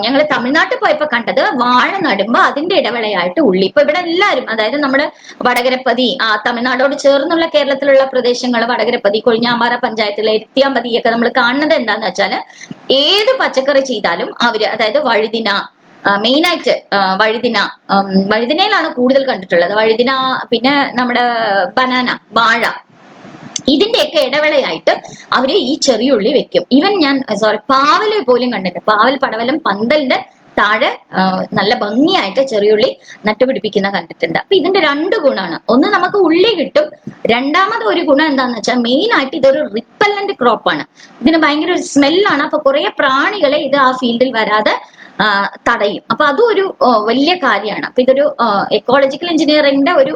ഞങ്ങൾ തമിഴ്നാട്ടിൽ പോയപ്പോൾ കണ്ടത് വാഴ നടുമ്പോൾ അതിന്റെ ഇടവേളയായിട്ട് ഉള്ളി. ഇപ്പൊ ഇവിടെ എല്ലാവരും അതായത് നമ്മുടെ വടകരപ്പതി ആ തമിഴ്നാടോട് ചേർന്നുള്ള കേരളത്തിലുള്ള പ്രദേശങ്ങൾ വടകരപ്പതി കൊഴിഞ്ഞാമ്പാറ പഞ്ചായത്തിലെ എത്തിയാമ്പതി ഒക്കെ നമ്മൾ കാണുന്നത് എന്താന്ന് വെച്ചാൽ ഏത് പച്ചക്കറി ചെയ്താലും അവർ അതായത് വഴുതിന ആ, വഴുതിന വഴുതിനയിലാണ് കൂടുതൽ കണ്ടിട്ടുള്ളത്. വഴുതിന പിന്നെ നമ്മുടെ ബനാന വാഴ. ഇതിന്റെയൊക്കെ ഇടവേളയായിട്ട് അവർ ഈ ചെറിയ ഉള്ളി വെക്കും. ഇവൻ ഞാൻ സോറി പാവൽ പോലും കണ്ടിട്ട് പാവൽ പടവലം പന്തലിന്റെ താഴെ നല്ല ഭംഗിയായിട്ട് ചെറിയുള്ളി നട്ടുപിടിപ്പിക്കുന്ന കണ്ടിട്ടുണ്ട്. അപ്പൊ ഇതിന്റെ രണ്ട് ഗുണമാണ് ഒന്ന് നമുക്ക് ഉള്ളി കിട്ടും. രണ്ടാമത് ഒരു ഗുണം എന്താന്ന് വെച്ചാൽ മെയിൻ ആയിട്ട് ഇതൊരു റിപ്പല്ലന്റ് ക്രോപ്പാണ്. ഇതിന് ഭയങ്കര ഒരു സ്മെല്ലാണ്. അപ്പൊ കുറെ പ്രാണികളെ ഇത് ആ ഫീൽഡിൽ വരാതെ തടയും. അപ്പൊ അതും ഒരു വലിയ കാര്യമാണ്. അപ്പൊ ഇതൊരു എക്കോളജിക്കൽ എഞ്ചിനീയറിംഗിന്റെ ഒരു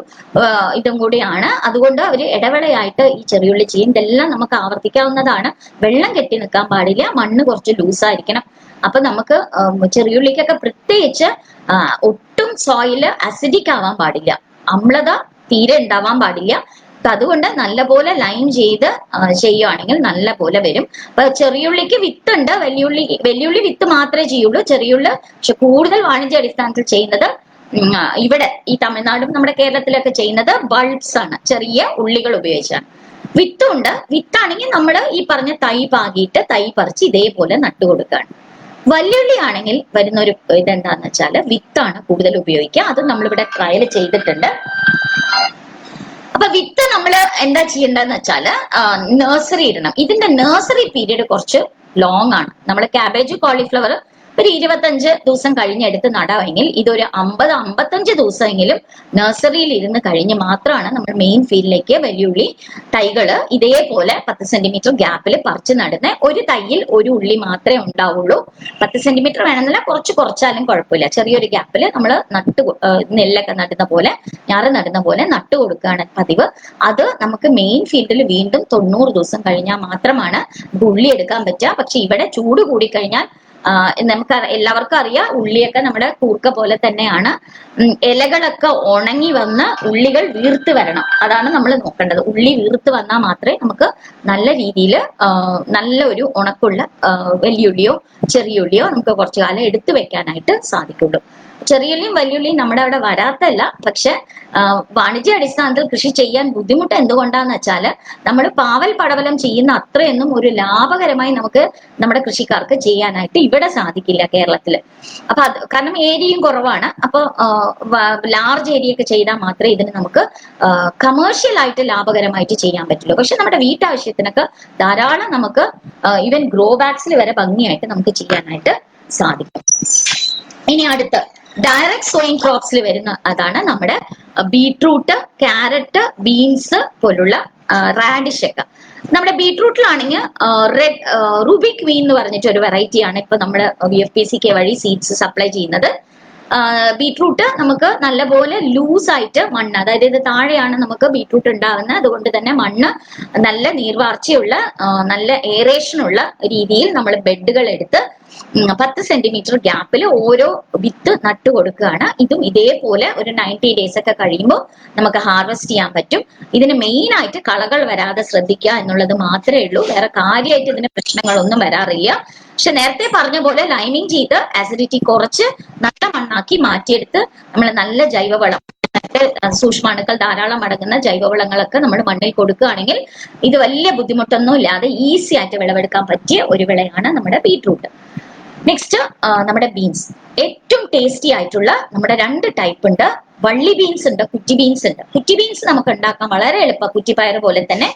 ഇതും കൂടിയാണ്. അതുകൊണ്ട് ഒരു ഇടവേളയായിട്ട് ഈ ചെറിയുള്ളി ചെയ്യും ഇതെല്ലാം നമുക്ക് ആവർത്തിക്കാവുന്നതാണ്. വെള്ളം കെട്ടി നിൽക്കാൻ പാടില്ല. മണ്ണ് കുറച്ച് ലൂസായിരിക്കണം. അപ്പൊ നമുക്ക് ചെറിയുള്ളിക്കൊക്കെ പ്രത്യേകിച്ച് ഒട്ടും സോയിൽ അസിഡിക് ആവാൻ പാടില്ല. അമ്ലത തീരെ ഉണ്ടാവാൻ പാടില്ല. അതുകൊണ്ട് നല്ലപോലെ ലൈൻ ചെയ്ത് ചെയ്യുവാണെങ്കിൽ നല്ല പോലെ വരും. അപ്പൊ ചെറിയുള്ളിക്ക് വിത്ത് ഉണ്ട് വലിയുള്ളി വലിയുള്ളി വിത്ത് മാത്രമേ ചെയ്യുള്ളൂ. ചെറിയുള്ളി പക്ഷെ കൂടുതൽ വാണിജ്യ അടിസ്ഥാനത്തിൽ ചെയ്യുന്നത് ഇവിടെ ഈ തമിഴ്നാടും നമ്മുടെ കേരളത്തിലൊക്കെ ചെയ്യുന്നത് ബൾബ്സ് ആണ്. ചെറിയ ഉള്ളികൾ ഉപയോഗിച്ചാണ്. വിത്തുണ്ട്. വിത്താണെങ്കിൽ നമ്മൾ ഈ പറഞ്ഞ തൈ പാകിയിട്ട് തൈ പറിച്ച് ഇതേപോലെ നട്ടുകൊടുക്കുകയാണ് വല്യുള്ളി ആണെങ്കിൽ വരുന്ന ഒരു ഇതെന്താന്ന് വെച്ചാൽ വിത്താണ് കൂടുതൽ ഉപയോഗിക്കുക. അത് നമ്മളിവിടെ ട്രയൽ ചെയ്തിട്ടുണ്ട്. അപ്പൊ വിത്ത് നമ്മൾ എന്താ ചെയ്യേണ്ടതെന്ന് വെച്ചാൽ നഴ്സറി ഇടണം. ഇതിന്റെ നഴ്സറി പീരീഡ് കുറച്ച് ലോങ് ആണ്. നമ്മൾ ക്യാബേജ് കോളിഫ്ലവർ ഒരു ഇരുപത്തഞ്ച് ദിവസം കഴിഞ്ഞെടുത്ത് നടാമെങ്കിൽ ഇതൊരു അമ്പത് അമ്പത്തഞ്ച് ദിവസമെങ്കിലും നഴ്സറിയിൽ ഇരുന്ന് കഴിഞ്ഞ് മാത്രമാണ് നമ്മൾ മെയിൻ ഫീൽഡിലേക്ക് വലിയുള്ളി തൈകൾ ഇതേപോലെ പത്ത് സെന്റിമീറ്റർ ഗ്യാപ്പിൽ പറിച്ച് നടുന്ന. ഒരു തൈയിൽ ഒരു ഉള്ളി മാത്രമേ ഉണ്ടാവുള്ളൂ. പത്ത് സെന്റിമീറ്റർ വേണമെന്നില്ല കുറച്ച് കുറച്ചാലും കുഴപ്പമില്ല. ചെറിയൊരു ഗ്യാപ്പിൽ നമ്മൾ നട്ട് നെല്ലൊക്കെ നടുന്ന പോലെ ഞാറ് നടുന്ന പോലെ നട്ട് കൊടുക്കുകയാണ് പതിവ്. അത് നമുക്ക് മെയിൻ ഫീൽഡിൽ വീണ്ടും തൊണ്ണൂറ് ദിവസം കഴിഞ്ഞാൽ മാത്രമാണ് ഉള്ളി എടുക്കാൻ പറ്റുക. പക്ഷെ ഇവിടെ ചൂട് കൂടിക്കഴിഞ്ഞാൽ നമുക്ക് എല്ലാവർക്കും അറിയാം. ഉള്ളിയൊക്കെ നമ്മുടെ കൂർക്ക പോലെ തന്നെയാണ്. ഇലകളൊക്കെ ഉണങ്ങി വന്ന് ഉള്ളികൾ വീർത്ത് വരണം. അതാണ് നമ്മൾ നോക്കേണ്ടത്. ഉള്ളി വീർത്ത് വന്നാൽ മാത്രമേ നമുക്ക് നല്ല രീതിയിൽ നല്ല ഒരു ഉണക്കുള്ള ഉള്ളിയോ ചെറിയ ഉള്ളിയോ നമുക്ക് കുറച്ചു കാലം എടുത്തു വെക്കാനായിട്ട് സാധിക്കുള്ളൂ. ചെറിയുള്ളിയും വലിയുള്ളിയും നമ്മുടെ അവിടെ വരാത്തല്ല പക്ഷെ വാണിജ്യ അടിസ്ഥാനത്തിൽ കൃഷി ചെയ്യാൻ ബുദ്ധിമുട്ട് എന്തുകൊണ്ടാന്ന് വെച്ചാൽ നമ്മൾ പാവൽ പടവലം ചെയ്യുന്ന അത്രയൊന്നും ഒരു ലാഭകരമായി നമുക്ക് നമ്മുടെ കൃഷിക്കാർക്ക് ചെയ്യാനായിട്ട് ഇവിടെ സാധിക്കില്ല കേരളത്തിൽ. അപ്പൊ അത് കാരണം ഏരിയയും കുറവാണ്. അപ്പൊ ലാർജ് ഏരിയ ഒക്കെ ചെയ്താൽ മാത്രമേ ഇതിന് നമുക്ക് കമേഴ്ഷ്യൽ ആയിട്ട് ലാഭകരമായിട്ട് ചെയ്യാൻ പറ്റുള്ളൂ. പക്ഷെ നമ്മുടെ വീട്ടാവശ്യത്തിനൊക്കെ ധാരാളം നമുക്ക് ഈവൻ ഗ്രോ ബാഗ്സിൽ വരെ ഭംഗിയായിട്ട് നമുക്ക് ചെയ്യാനായിട്ട് സാധിക്കും. ഇനി അടുത്ത്. ഡയറക്ട് സോയിങ് ക്രോപ്സിൽ വരുന്ന അതാണ് നമ്മുടെ ബീട്രൂട്ട് ക്യാരറ്റ് ബീൻസ് പോലുള്ള റാഡിഷ് ഒക്കെ. നമ്മുടെ ബീട്രൂട്ടിലാണെങ്കിൽ റെഡ് റൂബി ക്വീൻ എന്ന് പറഞ്ഞിട്ട് ഒരു വെറൈറ്റിയാണ് ഇപ്പൊ നമ്മുടെ V F P C K വഴി സീഡ്സ് സപ്ലൈ ചെയ്യുന്നത്. ബീട്രൂട്ട് നമുക്ക് നല്ലപോലെ ലൂസ് ആയിട്ട് മണ്ണ് അതായത് ഇത് താഴെയാണ് നമുക്ക് ബീട്രൂട്ട് ഉണ്ടാകുന്നത് അതുകൊണ്ട് തന്നെ മണ്ണ് നല്ല നീർവാർച്ചയുള്ള നല്ല എയറേഷൻ ഉള്ള രീതിയിൽ നമ്മൾ ബെഡുകൾ എടുത്ത് പത്ത് സെന്റിമീറ്റർ ഗ്യാപ്പിൽ ഓരോ വിത്ത് നട്ടു കൊടുക്കുകയാണ്. ഇതും ഇതേപോലെ ഒരു നയന്റി ഡേയ്സ് ഒക്കെ കഴിയുമ്പോൾ നമുക്ക് ഹാർവെസ്റ്റ് ചെയ്യാൻ പറ്റും. ഇതിന് മെയിൻ ആയിട്ട് കളകൾ വരാതെ ശ്രദ്ധിക്കുക എന്നുള്ളത് മാത്രമേ ഉള്ളൂ. വേറെ കാര്യമായിട്ട് ഇതിന് പ്രശ്നങ്ങളൊന്നും വരാറില്ല. പക്ഷെ നേരത്തെ പറഞ്ഞ പോലെ ലൈമിങ് ചെയ്ത് ആസിഡിറ്റി കുറച്ച് നല്ല മണ്ണാക്കി മാറ്റിയെടുത്ത് നമ്മൾ നല്ല ജൈവവളം സൂക്ഷ്മാണുക്കൾ ധാരാളം അടങ്ങുന്ന ജൈവവളങ്ങളൊക്കെ നമ്മൾ മണ്ണിൽ കൊടുക്കുകയാണെങ്കിൽ ഇത് വലിയ ബുദ്ധിമുട്ടൊന്നും ഇല്ലാതെ ഈസി ആയിട്ട് വിളവെടുക്കാൻ പറ്റിയ ഒരു വിളയാണ് നമ്മുടെ ബീട്രൂട്ട് നെക്സ്റ്റ് നമ്മുടെ ബീൻസ് ഏറ്റവും ടേസ്റ്റി ആയിട്ടുള്ള നമ്മുടെ രണ്ട് ടൈപ്പ് ഉണ്ട്. വള്ളി ബീൻസ് ഉണ്ട് കുറ്റി ബീൻസ് ഉണ്ട്. കുറ്റി ബീൻസ് നമുക്ക് ഉണ്ടാക്കാൻ വളരെ എളുപ്പം. കുറ്റിപ്പയർ പോലെ തന്നെ.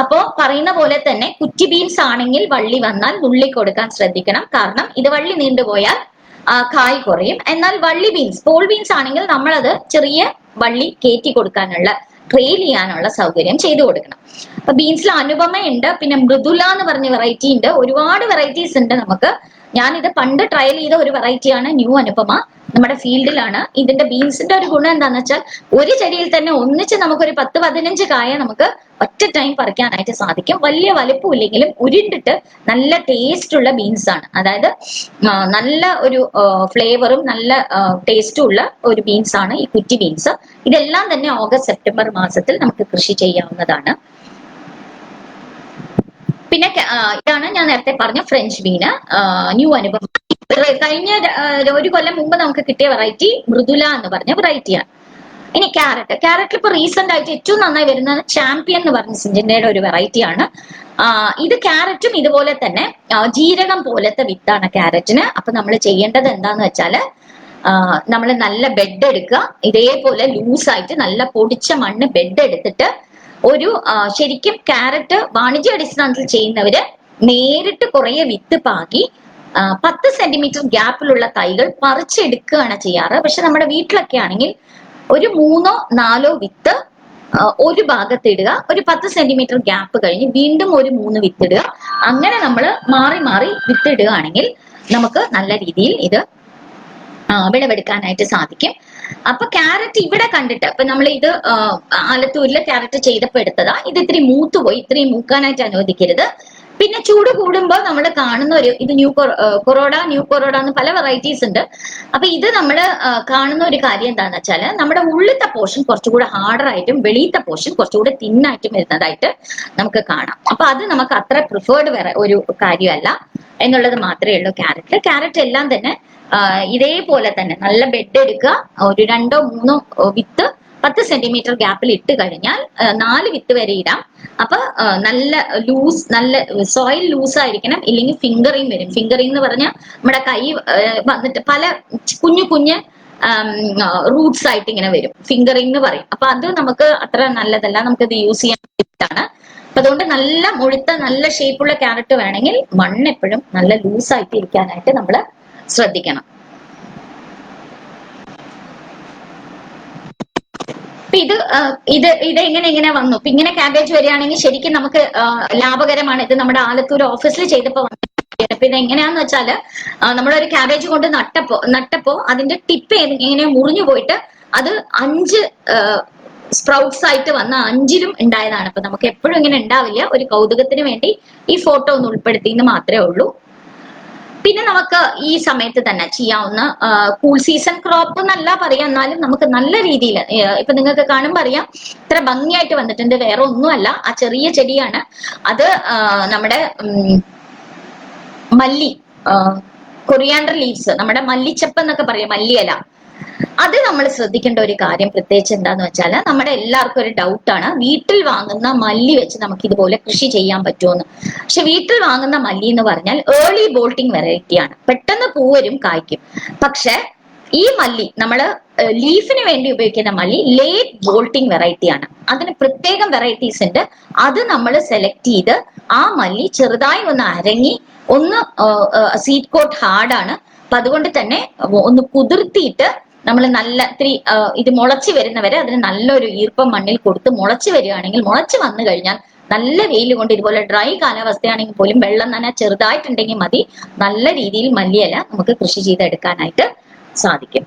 അപ്പോ പറയുന്ന പോലെ തന്നെ കുറ്റി ബീൻസ് ആണെങ്കിൽ വള്ളി വന്നാൽ നുള്ളി കൊടുക്കാൻ ശ്രദ്ധിക്കണം. കാരണം ഇത് വള്ളി നീണ്ടുപോയാൽ കായ് കുറയും. എന്നാൽ വള്ളി ബീൻസ് പോൾ ബീൻസ് ആണെങ്കിൽ നമ്മളത് ചെറിയ വള്ളി കയറ്റി കൊടുക്കാനുള്ള ട്രെയിൽ ചെയ്യാനുള്ള സൗകര്യം ചെയ്തു കൊടുക്കണം. അപ്പൊ ബീൻസിൽ അനുപമ ഉണ്ട് പിന്നെ മൃദുല എന്ന് പറഞ്ഞ വെറൈറ്റി ഉണ്ട്. ഒരുപാട് വെറൈറ്റീസ് ഉണ്ട് നമുക്ക്. ഞാനിത് പണ്ട് ട്രയൽ ചെയ്ത ഒരു വെറൈറ്റിയാണ് ന്യൂ അനുപമ. നമ്മുടെ ഫീൽഡിലാണ്. ഇതിന്റെ ബീൻസിന്റെ ഒരു ഗുണം എന്താന്ന് വെച്ചാൽ ഒരു ചെടിയിൽ തന്നെ ഒന്നിച്ച് നമുക്കൊരു പത്ത് പതിനഞ്ച് കായ നമുക്ക് ഒറ്റ ടൈം പറിക്കാനായിട്ട് സാധിക്കും. വലിയ വലിപ്പമില്ലെങ്കിലും ഉരുണ്ടിട്ട് നല്ല ടേസ്റ്റ് ഉള്ള ബീൻസ് ആണ്. അതായത് നല്ല ഒരു ഫ്ലേവറും നല്ല ടേസ്റ്റും ഉള്ള ഒരു ബീൻസ് ആണ് ഈ കുറ്റി ബീൻസ് ഇതെല്ലാം തന്നെ ഓഗസ്റ്റ് സെപ്റ്റംബർ മാസത്തിൽ നമുക്ക് കൃഷി ചെയ്യാവുന്നതാണ്. പിന്നെ ഇതാണ് ഞാൻ നേരത്തെ പറഞ്ഞ ഫ്രഞ്ച് ബീന് ന്യൂ അനുഭവം. കഴിഞ്ഞ ഒരു കൊല്ലം മുമ്പ് നമുക്ക് കിട്ടിയ വെറൈറ്റി മൃദുല എന്ന് പറഞ്ഞ വെറൈറ്റിയാണ് ഇനി ക്യാരറ്റ് ക്യാരറ്റിൽ ഇപ്പൊ റീസെന്റ് ആയിട്ട് ഏറ്റവും നന്നായി വരുന്നത് ചാമ്പ്യൻ എന്ന് പറഞ്ഞ സിഞ്ചിന്റെ ഒരു വെറൈറ്റിയാണ് ഇത് ക്യാരറ്റും ഇതുപോലെ തന്നെ ജീരകം പോലത്തെ വിത്താണ് ക്യാരറ്റിന് അപ്പൊ നമ്മൾ ചെയ്യേണ്ടത് എന്താന്ന് വെച്ചാൽ നമ്മൾ നല്ല ബെഡ് എടുക്കുക. ഇതേപോലെ ലൂസ് ആയിട്ട് നല്ല പൊടിച്ച മണ്ണ് ബെഡ് എടുത്തിട്ട് ഒരു ശരിക്കും ക്യാരറ്റ് വാണിജ്യ അടിസ്ഥാനത്തിൽ ചെയ്യുന്നവര് നേരിട്ട് കുറെ വിത്ത് പാകി പത്ത് സെന്റിമീറ്റർ ഗ്യാപ്പിലുള്ള തൈകൾ പറിച്ചെടുക്കുകയാണ് ചെയ്യാറ്. പക്ഷെ നമ്മുടെ വീട്ടിലൊക്കെ ആണെങ്കിൽ ഒരു മൂന്നോ നാലോ വിത്ത് ഒരു ഭാഗത്ത് ഇടുക ഒരു പത്ത് സെന്റിമീറ്റർ ഗ്യാപ്പ് കഴിഞ്ഞ് വീണ്ടും ഒരു മൂന്ന് വിത്ത് ഇടുക. അങ്ങനെ നമ്മൾ മാറി മാറി വിത്ത് ഇടുകയാണെങ്കിൽ നമുക്ക് നല്ല രീതിയിൽ ഇത് വിളവെടുക്കാനായിട്ട് സാധിക്കും. അപ്പൊ ക്യാരറ്റ് ഇവിടെ കണ്ടിട്ട് ഇപ്പൊ നമ്മൾ ഇത് ആലത്തൂരിലെ ക്യാരറ്റ് ചെയ്തപ്പോ എടുത്തതാ. ഇത് ഇത്തിരി മൂത്ത് പോയി ഇത്രയും മൂക്കാനായിട്ട് അനുവദിക്കരുത്. പിന്നെ ചൂട് കൂടുമ്പോൾ നമ്മൾ കാണുന്ന ഒരു ഇത് ന്യൂ കൊറോഡ ന്യൂ കൊറോഡ എന്ന് പല വെറൈറ്റീസ് ഉണ്ട്. അപ്പൊ ഇത് നമ്മൾ കാണുന്ന ഒരു കാര്യം എന്താണെന്ന് വെച്ചാൽ നമ്മുടെ ഉള്ളിത്തെ പോർഷൻ കുറച്ചുകൂടെ ഹാർഡറായിട്ടും വെളിയിത്തെ പോർഷൻ കുറച്ചുകൂടെ തിന്നായിട്ടും വരുന്നതായിട്ട് നമുക്ക് കാണാം. അപ്പൊ അത് നമുക്ക് അത്ര പ്രിഫേർഡ് വേറെ ഒരു കാര്യമല്ല. എന്നുള്ളത് മാത്രമേ ഉള്ളൂ ക്യാരറ്റ്. ക്യാരറ്റ് എല്ലാം തന്നെ ഇതേപോലെ തന്നെ നല്ല ബെഡ് എടുക്കുക. ഒരു രണ്ടോ മൂന്നോ വിത്ത് പത്ത് സെന്റിമീറ്റർ ഗ്യാപ്പിൽ ഇട്ട് കഴിഞ്ഞാൽ നാല് വിത്ത് വരെ ഇടാം. അപ്പൊ നല്ല ലൂസ് നല്ല സോയിൽ ലൂസ് ആയിരിക്കണം. ഇല്ലെങ്കിൽ ഫിംഗറിങ് വരും. ഫിംഗറിങ് എന്ന് പറഞ്ഞാൽ നമ്മുടെ കൈ വന്നിട്ട് പല കുഞ്ഞു കുഞ്ഞ് റൂട്ട്സ് ആയിട്ട് ഇങ്ങനെ വരും. ഫിംഗറിങ് എന്ന് പറയും. അപ്പൊ അത് നമുക്ക് അത്ര നല്ലതല്ല. നമുക്ക് ഇത് യൂസ് ചെയ്യാൻ വേണ്ടിയിട്ടാണ്. അപ്പൊ അതുകൊണ്ട് നല്ല മുഴുത്ത നല്ല ഷേപ്പുള്ള ക്യാരറ്റ് വേണമെങ്കിൽ മണ്ണ് എപ്പോഴും നല്ല ലൂസ് ആയിട്ട് ഇരിക്കാനായിട്ട് നമ്മൾ ശ്രദ്ധിക്കണം. ഇത് ഇത് ഇത് എങ്ങനെ എങ്ങനെ വന്നു? ഇങ്ങനെ ക്യാബേജ് വരികയാണെങ്കിൽ ശരിക്കും നമുക്ക് ലാഭകരമാണ്. ഇത് നമ്മുടെ ആലത്തൂർ ഓഫീസിൽ ചെയ്തപ്പോ വന്ന. അപ്പൊ ഇത് എങ്ങനെയാന്ന് വെച്ചാൽ നമ്മളൊരു ക്യാബേജ് കൊണ്ട് നട്ടപ്പോ നട്ടപ്പോ അതിന്റെ ടിപ്പ് എങ്ങനെ മുറിഞ്ഞു പോയിട്ട് അത് അഞ്ച് സ്പ്രൗട്ട്സ് ആയിട്ട് വന്ന അഞ്ചിലും ഉണ്ടായതാണ്. അപ്പൊ നമുക്ക് എപ്പോഴും ഇങ്ങനെ ഉണ്ടാവില്ല. ഒരു കൗതുകത്തിന് വേണ്ടി ഈ ഫോട്ടോ ഒന്ന് ഉൾപ്പെടുത്തി എന്ന് മാത്രമേ ഉള്ളൂ. പിന്നെ നമുക്ക് ഈ സമയത്ത് തന്നെ ചെയ്യാവുന്ന കൂൾ സീസൺ ക്രോപ്പ് എന്നല്ല പറയാം എന്നാലും നമുക്ക് നല്ല രീതിയിൽ ഇപ്പൊ നിങ്ങൾക്ക് കാണുമ്പോൾ അറിയാം ഇത്ര ഭംഗിയായിട്ട് വന്നിട്ടുണ്ട് വേറെ ഒന്നുമല്ല ആ ചെറിയ ചെടിയാണ്. അത് നമ്മുടെ മല്ലി കൊറിയാണ്ടർ ലീവ്സ് നമ്മുടെ മല്ലിച്ചപ്പ് എന്നൊക്കെ പറയും മല്ലിയില. അത് നമ്മൾ ശ്രദ്ധിക്കേണ്ട ഒരു കാര്യം പ്രത്യേകിച്ച് എന്താന്ന് വെച്ചാൽ നമ്മുടെ എല്ലാവർക്കും ഒരു ഡൗട്ടാണ് വീട്ടിൽ വാങ്ങുന്ന മല്ലി വെച്ച് നമുക്ക് ഇതുപോലെ കൃഷി ചെയ്യാൻ പറ്റുമെന്ന്. പക്ഷെ വീട്ടിൽ വാങ്ങുന്ന മല്ലി എന്ന് പറഞ്ഞാൽ ഏർലി ബോൾട്ടിംഗ് വെറൈറ്റിയാണ് പെട്ടെന്ന് പൂവരും കായ്ക്കും. പക്ഷെ ഈ മല്ലി നമ്മൾ ലീഫിന് വേണ്ടി ഉപയോഗിക്കുന്ന മല്ലി ലേറ്റ് ബോൾട്ടിംഗ് വെറൈറ്റിയാണ് അതിന് പ്രത്യേകം വെറൈറ്റീസ് ഉണ്ട്. അത് നമ്മൾ സെലക്ട് ചെയ്ത് ആ മല്ലി ചെറുതായി ഒന്ന് അരങ്ങി ഒന്ന് സീറ്റ് കോട്ട് ഹാർഡാണ് അപ്പൊ അതുകൊണ്ട് തന്നെ ഒന്ന് കുതിർത്തിയിട്ട് നമ്മൾ നല്ല ഇത്തിരി ഇത് മുളച്ച് വരുന്നവരെ അതിന് നല്ലൊരു ഈർപ്പം മണ്ണിൽ കൊടുത്ത് മുളച്ചു വരികയാണെങ്കിൽ മുളച്ച് വന്നു കഴിഞ്ഞാൽ നല്ല വെയിൽ കൊണ്ട് ഇതുപോലെ ഡ്രൈ കാലാവസ്ഥയാണെങ്കിൽ പോലും വെള്ളം നന ചെറുതായിട്ടുണ്ടെങ്കിൽ മതി. നല്ല രീതിയിൽ മല്ലിയില നമുക്ക് കൃഷി ചെയ്തെടുക്കാനായിട്ട് സാധിക്കും.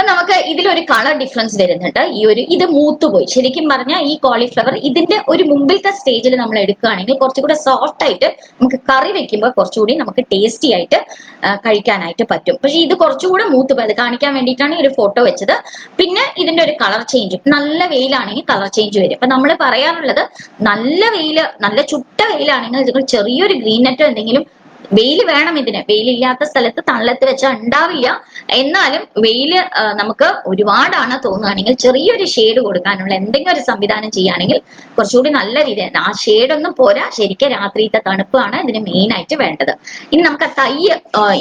അപ്പൊ നമുക്ക് ഇതിലൊരു കളർ ഡിഫറൻസ് വരുന്നുണ്ട്. ഈ ഒരു ഇത് മൂത്തുപോയി. ശരിക്കും പറഞ്ഞാൽ ഈ കോളിഫ്ലവർ ഇതിന്റെ ഒരു മുമ്പിലത്തെ സ്റ്റേജിൽ നമ്മൾ എടുക്കുകയാണെങ്കിൽ കുറച്ചുകൂടെ സോഫ്റ്റ് ആയിട്ട് നമുക്ക് കറി വെക്കുമ്പോൾ കുറച്ചുകൂടി നമുക്ക് ടേസ്റ്റി ആയിട്ട് കഴിക്കാനായിട്ട് പറ്റും. പക്ഷെ ഇത് കുറച്ചുകൂടെ മൂത്ത് പോയത് കാണിക്കാൻ വേണ്ടിയിട്ടാണ് ഈ ഒരു ഫോട്ടോ വെച്ചത്. പിന്നെ ഇതിന്റെ ഒരു കളർ ചേഞ്ച് നല്ല വെയിലാണെങ്കിൽ കളർ ചേഞ്ച് വരും. അപ്പൊ നമ്മൾ പറയാറുള്ളത് നല്ല വെയിൽ നല്ല ചുട്ട വെയിലാണെങ്കിൽ നിങ്ങൾ ചെറിയൊരു ഗ്രീൻ നെറ്റോ എന്തെങ്കിലും വെയിൽ വേണം ഇതിന്. വെയിലില്ലാത്ത സ്ഥലത്ത് തണലത്ത് വെച്ചാൽ ഉണ്ടാവില്ല. എന്നാലും വെയിൽ ആ, നമുക്ക് ഒരുപാടാണ് തോന്നുകയാണെങ്കിൽ ചെറിയൊരു ഷെയ്ഡ് കൊടുക്കാനുള്ള എന്തെങ്കിലും ഒരു സംവിധാനം ചെയ്യുകയാണെങ്കിൽ കുറച്ചുകൂടി നല്ല രീതിയിൽ ആ ഷെയ്ഡൊന്നും പോരാ. ശരിക്കും രാത്രിയിലത്തെ തണുപ്പാണ് ഇതിന് മെയിൻ ആയിട്ട് വേണ്ടത്. ഇനി നമുക്ക് ആ തൈ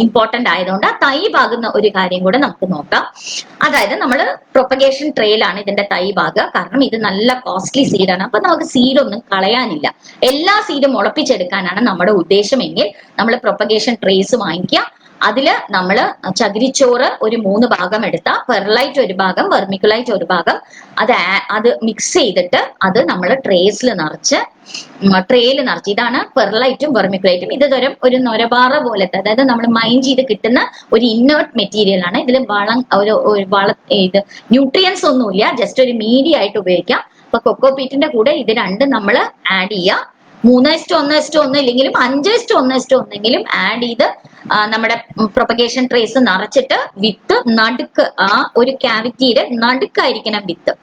ഇമ്പോർട്ടന്റ് ആയതുകൊണ്ട് ആ തൈ ഭാഗുന്ന ഒരു കാര്യം കൂടെ നമുക്ക് നോക്കാം. അതായത് നമ്മൾ പ്രൊപ്പഗേഷൻ ട്രെയിലാണ് ഇതിന്റെ തൈ പാകുക. കാരണം ഇത് നല്ല കോസ്റ്റ്ലി സീഡാണ് അപ്പൊ നമുക്ക് സീഡൊന്നും കളയാനില്ല. എല്ലാ സീഡും മുളപ്പിച്ചെടുക്കാനാണ് നമ്മുടെ ഉദ്ദേശമെങ്കിൽ നമ്മൾ പ്രൊപ്പഗേഷൻ ട്രേസ് വാങ്ങിക്കുക. അതിൽ നമ്മൾ ചകിരിച്ചോറ് ഒരു മൂന്ന് ഭാഗം എടുത്ത പെർലൈറ്റ് ഒരു ഭാഗം വെർമിക്കുലൈറ്റ് ഒരു ഭാഗം. അത് അത് മിക്സ് ചെയ്തിട്ട് അത് നമ്മൾ ട്രേസിൽ നിറച്ച് ട്രേയിൽ നിറച്ച്. ഇതാണ് പെർലൈറ്റും വെർമിക്കുലൈറ്റും ഇത് തരം ഒരു നൊരപാറ പോലത്തെ അതായത് നമ്മൾ മൈൻ ചെയ്ത് കിട്ടുന്ന ഒരു ഇന്നേർട്ട് മെറ്റീരിയൽ ആണ്. ഇതിൽ വളം ഒരു വള ഇത് ന്യൂട്രിയൻസ് ഒന്നുമില്ല. ജസ്റ്റ് ഒരു മീഡിയ ആയിട്ട് ഉപയോഗിക്കാം. അപ്പൊ കൊക്കോ പീറ്റിന്റെ കൂടെ ഇത് രണ്ടും നമ്മൾ ആഡ് ചെയ്യുക. മൂന്ന് ഇസ്റ്റോ ഒന്ന് ഇസ്റ്റോ ഒന്ന് ഇല്ലെങ്കിലും അഞ്ച് ഇസ്റ്റോ ഒന്ന് ഇസ്റ്റോ ഒന്നെങ്കിലും ആഡ് ചെയ്ത് നമ്മുടെ പ്രൊപ്പഗേഷൻ ട്രേസ് നിറച്ചിട്ട് വിത്ത് നടുക്ക് ആ ഒരു ക്യാവിറ്റിയുടെ നടുക്കായിരിക്കണം വിത്ത്.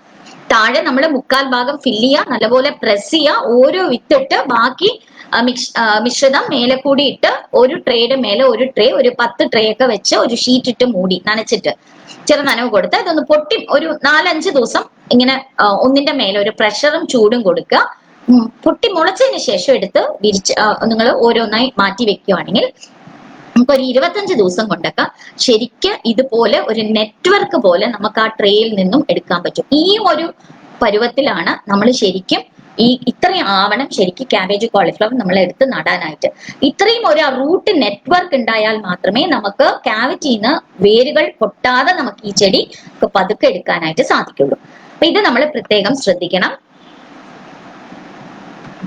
താഴെ നമ്മൾ മുക്കാൽ ഭാഗം ഫില്ല് ചെയ്യുക നല്ലപോലെ പ്രസ് ചെയ്യുക ഓരോ വിത്തിട്ട് ബാക്കി മിശ്രിതം മേലെ കൂടി ഇട്ട് ഒരു ട്രേയുടെ മേലെ ഒരു ട്രേ ഒരു പത്ത് ട്രേ ഒക്കെ വെച്ച് ഒരു ഷീറ്റ് ഇട്ട് മൂടി നനച്ചിട്ട്. ചെറു നനവ് കൊടുത്ത് ഇതൊന്ന് പൊട്ടി ഒരു നാലഞ്ച് ദിവസം ഇങ്ങനെ ഒന്നിന്റെ മേലെ ഒരു പ്രഷറും ചൂടും കൊടുക്കുക. പൊട്ടി മുളച്ചതിന് ശേഷം എടുത്ത് വിരിച്ച് നിങ്ങൾ ഓരോന്നായി മാറ്റി വെക്കുകയാണെങ്കിൽ നമുക്ക് ഒരു ഇരുപത്തഞ്ച് ദിവസം കൊണ്ടൊക്കെ ശരിക്ക് ഇതുപോലെ ഒരു നെറ്റ്വർക്ക് പോലെ നമുക്ക് ആ ട്രേയിൽ നിന്നും എടുക്കാൻ പറ്റും. ഈ ഒരു പരുവത്തിലാണ് നമ്മൾ ശരിക്കും ഈ ഇത്രയും ആവണം ശരിക്കും ക്യാബേജ് കോളിഫ്ലവർ നമ്മൾ എടുത്ത് നടാനായിട്ട്. ഇത്രയും ഒരു റൂട്ട് നെറ്റ്വർക്ക് ഉണ്ടായാൽ മാത്രമേ നമുക്ക് ക്യാവിറ്റിന്ന് വേരുകൾ പൊട്ടാതെ നമുക്ക് ഈ ചെടി പതുക്കെ എടുക്കാനായിട്ട് സാധിക്കുള്ളൂ. അപ്പൊ ഇത് നമ്മൾ പ്രത്യേകം ശ്രദ്ധിക്കണം.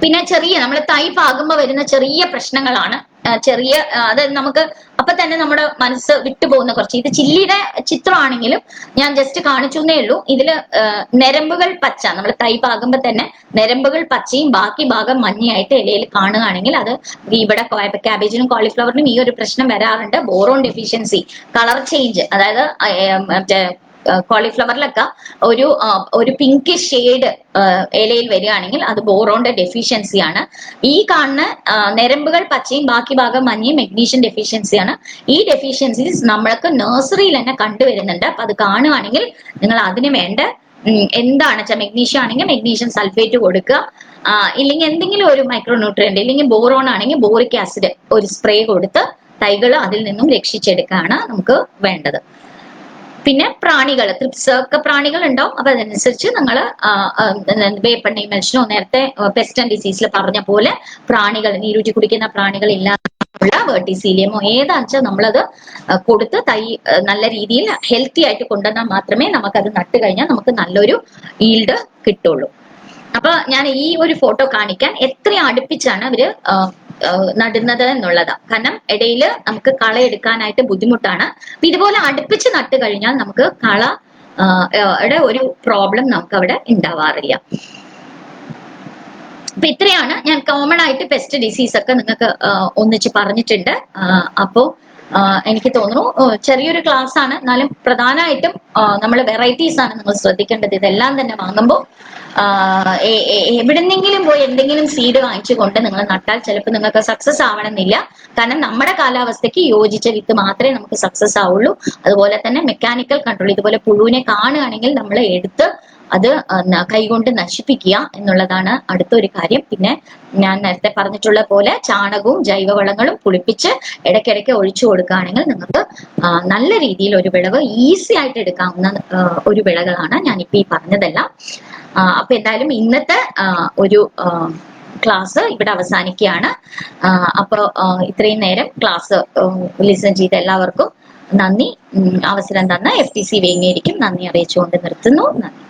പിന്നെ ചെറിയ നമ്മൾ തൈ പാകുമ്പോൾ വരുന്ന ചെറിയ പ്രശ്നങ്ങളാണ്. ചെറിയ അതായത് അത് നമുക്ക് അപ്പൊ തന്നെ നമ്മുടെ മനസ്സ് വിട്ടുപോകുന്ന കുറച്ച്. ഇത് ചില്ലിയുടെ ചിത്രമാണെങ്കിലും ഞാൻ ജസ്റ്റ് കാണിച്ചു എന്നേ ഉള്ളൂ. ഇതിൽ നരമ്പുകൾ പച്ച. നമ്മൾ തൈ പാകുമ്പോ തന്നെ നരമ്പുകൾ പച്ചയും ബാക്കി ഭാഗം മഞ്ഞയായിട്ട് ഇലയിൽ കാണുകയാണെങ്കിൽ അത് ഇവിടെ ക്യാബേജിനും കോളിഫ്ലവറിനും ഈ ഒരു പ്രശ്നം വരാറുണ്ട്. Boron deficiency colour change. അതായത് കോളിഫ്ലവറിലൊക്കെ ഒരു ഒരു പിങ്ക് ഷെയ്ഡ് ഇലയിൽ വരികയാണെങ്കിൽ അത് ബോറോണിന്റെ ഡെഫിഷ്യൻസി ആണ്. ഈ കാണുന്ന നരമ്പുകൾ പച്ചയും ബാക്കി ഭാഗം മഞ്ഞയും മെഗ്നീഷ്യൻ ഡെഫിഷ്യൻസിയാണ് ഈ ഡെഫിഷ്യൻസീസ് നമ്മൾക്ക് നഴ്സറിയിൽ തന്നെ കണ്ടുവരുന്നുണ്ട്. അപ്പൊ അത് കാണുകയാണെങ്കിൽ നിങ്ങൾ അതിന് വേണ്ട എന്താണ് വെച്ചാൽ മെഗ്നീഷ്യം ആണെങ്കിൽ മെഗ്നീഷ്യം സൾഫേറ്റ് കൊടുക്കുക. ഇല്ലെങ്കിൽ എന്തെങ്കിലും ഒരു മൈക്രോ ന്യൂട്രിയന്റ് ഇല്ലെങ്കിൽ ബോറോൺ ആണെങ്കിൽ ബോറിക് ആസിഡ് ഒരു സ്പ്രേ കൊടുത്ത് തൈകൾ അതിൽ നിന്നും രക്ഷിച്ചെടുക്കുകയാണ് നമുക്ക് വേണ്ടത്. പിന്നെ പ്രാണികൾ ത്രിപ്സ് ഒക്കെ പ്രാണികൾ ഉണ്ടാവും. അപ്പൊ അതനുസരിച്ച് നിങ്ങൾ വേപ്പണ്ണി മെൽഷനോ നേരത്തെ പെസ്റ്റ് ആൻഡ് ഡിസീസിൽ പറഞ്ഞ പോലെ പ്രാണികൾ നീരൂറ്റി കുടിക്കുന്ന പ്രാണികൾ ഇല്ലാത്ത വേർട്ടിസീലിയമോ ഏതാണെന്ന് നമ്മളത് കൊടുത്ത് തൈ നല്ല രീതിയിൽ ഹെൽത്തി ആയിട്ട് കൊണ്ടുവന്നാൽ മാത്രമേ നമുക്കത് നട്ട് കഴിഞ്ഞാൽ നമുക്ക് നല്ലൊരു ഈൽഡ് കിട്ടുള്ളൂ. അപ്പൊ ഞാൻ ഈ ഒരു ഫോട്ടോ കാണിക്കാൻ എത്ര അടുപ്പിച്ചാണ് അവർ നടുന്നത് എന്നുള്ളതാ. കാരണം ഇടയിൽ നമുക്ക് കള എടുക്കാനായിട്ട് ബുദ്ധിമുട്ടാണ്. ഇതുപോലെ അടുപ്പിച്ച് നട്ട് കഴിഞ്ഞാൽ നമുക്ക് കള ഒരു പ്രോബ്ലം നമുക്ക് അവിടെ ഉണ്ടാവാറില്ല അപ്പൊ ഇത്രയാണ്. ഞാൻ കോമൺ ആയിട്ട് പെസ്റ്റ് ഡിസീസ് ഒക്കെ നിങ്ങൾക്ക് ഒന്നിച്ച് പറഞ്ഞിട്ടുണ്ട്. അപ്പോ എനിക്ക് തോന്നുന്നു ചെറിയൊരു ക്ലാസ് ആണ്. എന്നാലും പ്രധാനമായിട്ടും നമ്മൾ വെറൈറ്റീസ് ആണ് നിങ്ങൾ ശ്രദ്ധിക്കേണ്ടത്. ഇതെല്ലാം തന്നെ വാങ്ങുമ്പോൾ എവിടെന്നെങ്കിലും പോയി എന്തെങ്കിലും സീഡ് വാങ്ങിച്ചു കൊണ്ട് നിങ്ങൾ നട്ടാൽ ചിലപ്പോൾ നിങ്ങൾക്ക് സക്സസ് ആവണമെന്നില്ല. കാരണം നമ്മുടെ കാലാവസ്ഥയ്ക്ക് യോജിച്ച വിത്ത് മാത്രമേ നമുക്ക് സക്സസ് ആവുള്ളൂ. അതുപോലെ തന്നെ മെക്കാനിക്കൽ കൺട്രോൾ ഇതുപോലെ പുഴുവിനെ കാണുകയാണെങ്കിൽ നമ്മൾ എടുത്ത് അത് കൈകൊണ്ട് നശിപ്പിക്കുക എന്നുള്ളതാണ് അടുത്തൊരു കാര്യം. പിന്നെ ഞാൻ നേരത്തെ പറഞ്ഞിട്ടുള്ള പോലെ ചാണകവും ജൈവവളങ്ങളും പുളിപ്പിച്ച് ഇടയ്ക്കിടയ്ക്ക് ഒഴിച്ചു കൊടുക്കുകയാണെങ്കിൽ നിങ്ങൾക്ക് നല്ല രീതിയിൽ ഒരു വിളവ് ഈസി ആയിട്ട് എടുക്കാവുന്ന ഒരു വിളകളാണ് ഞാനിപ്പോ ഈ പറഞ്ഞതെല്ലാം. അപ്പൊ എന്തായാലും ഇന്നത്തെ ഒരു ക്ലാസ് ഇവിടെ അവസാനിക്കുകയാണ്. അപ്പോൾ അപ്പൊ ഇത്രയും നേരം ക്ലാസ് ലിസൺ ചെയ്ത എല്ലാവർക്കും നന്ദി. അവസരം തന്ന എഫ് ടി സി വേങ്ങേരിക്കും. നന്ദി അറിയിച്ചുകൊണ്ട് നിർത്തുന്നു. നന്ദി.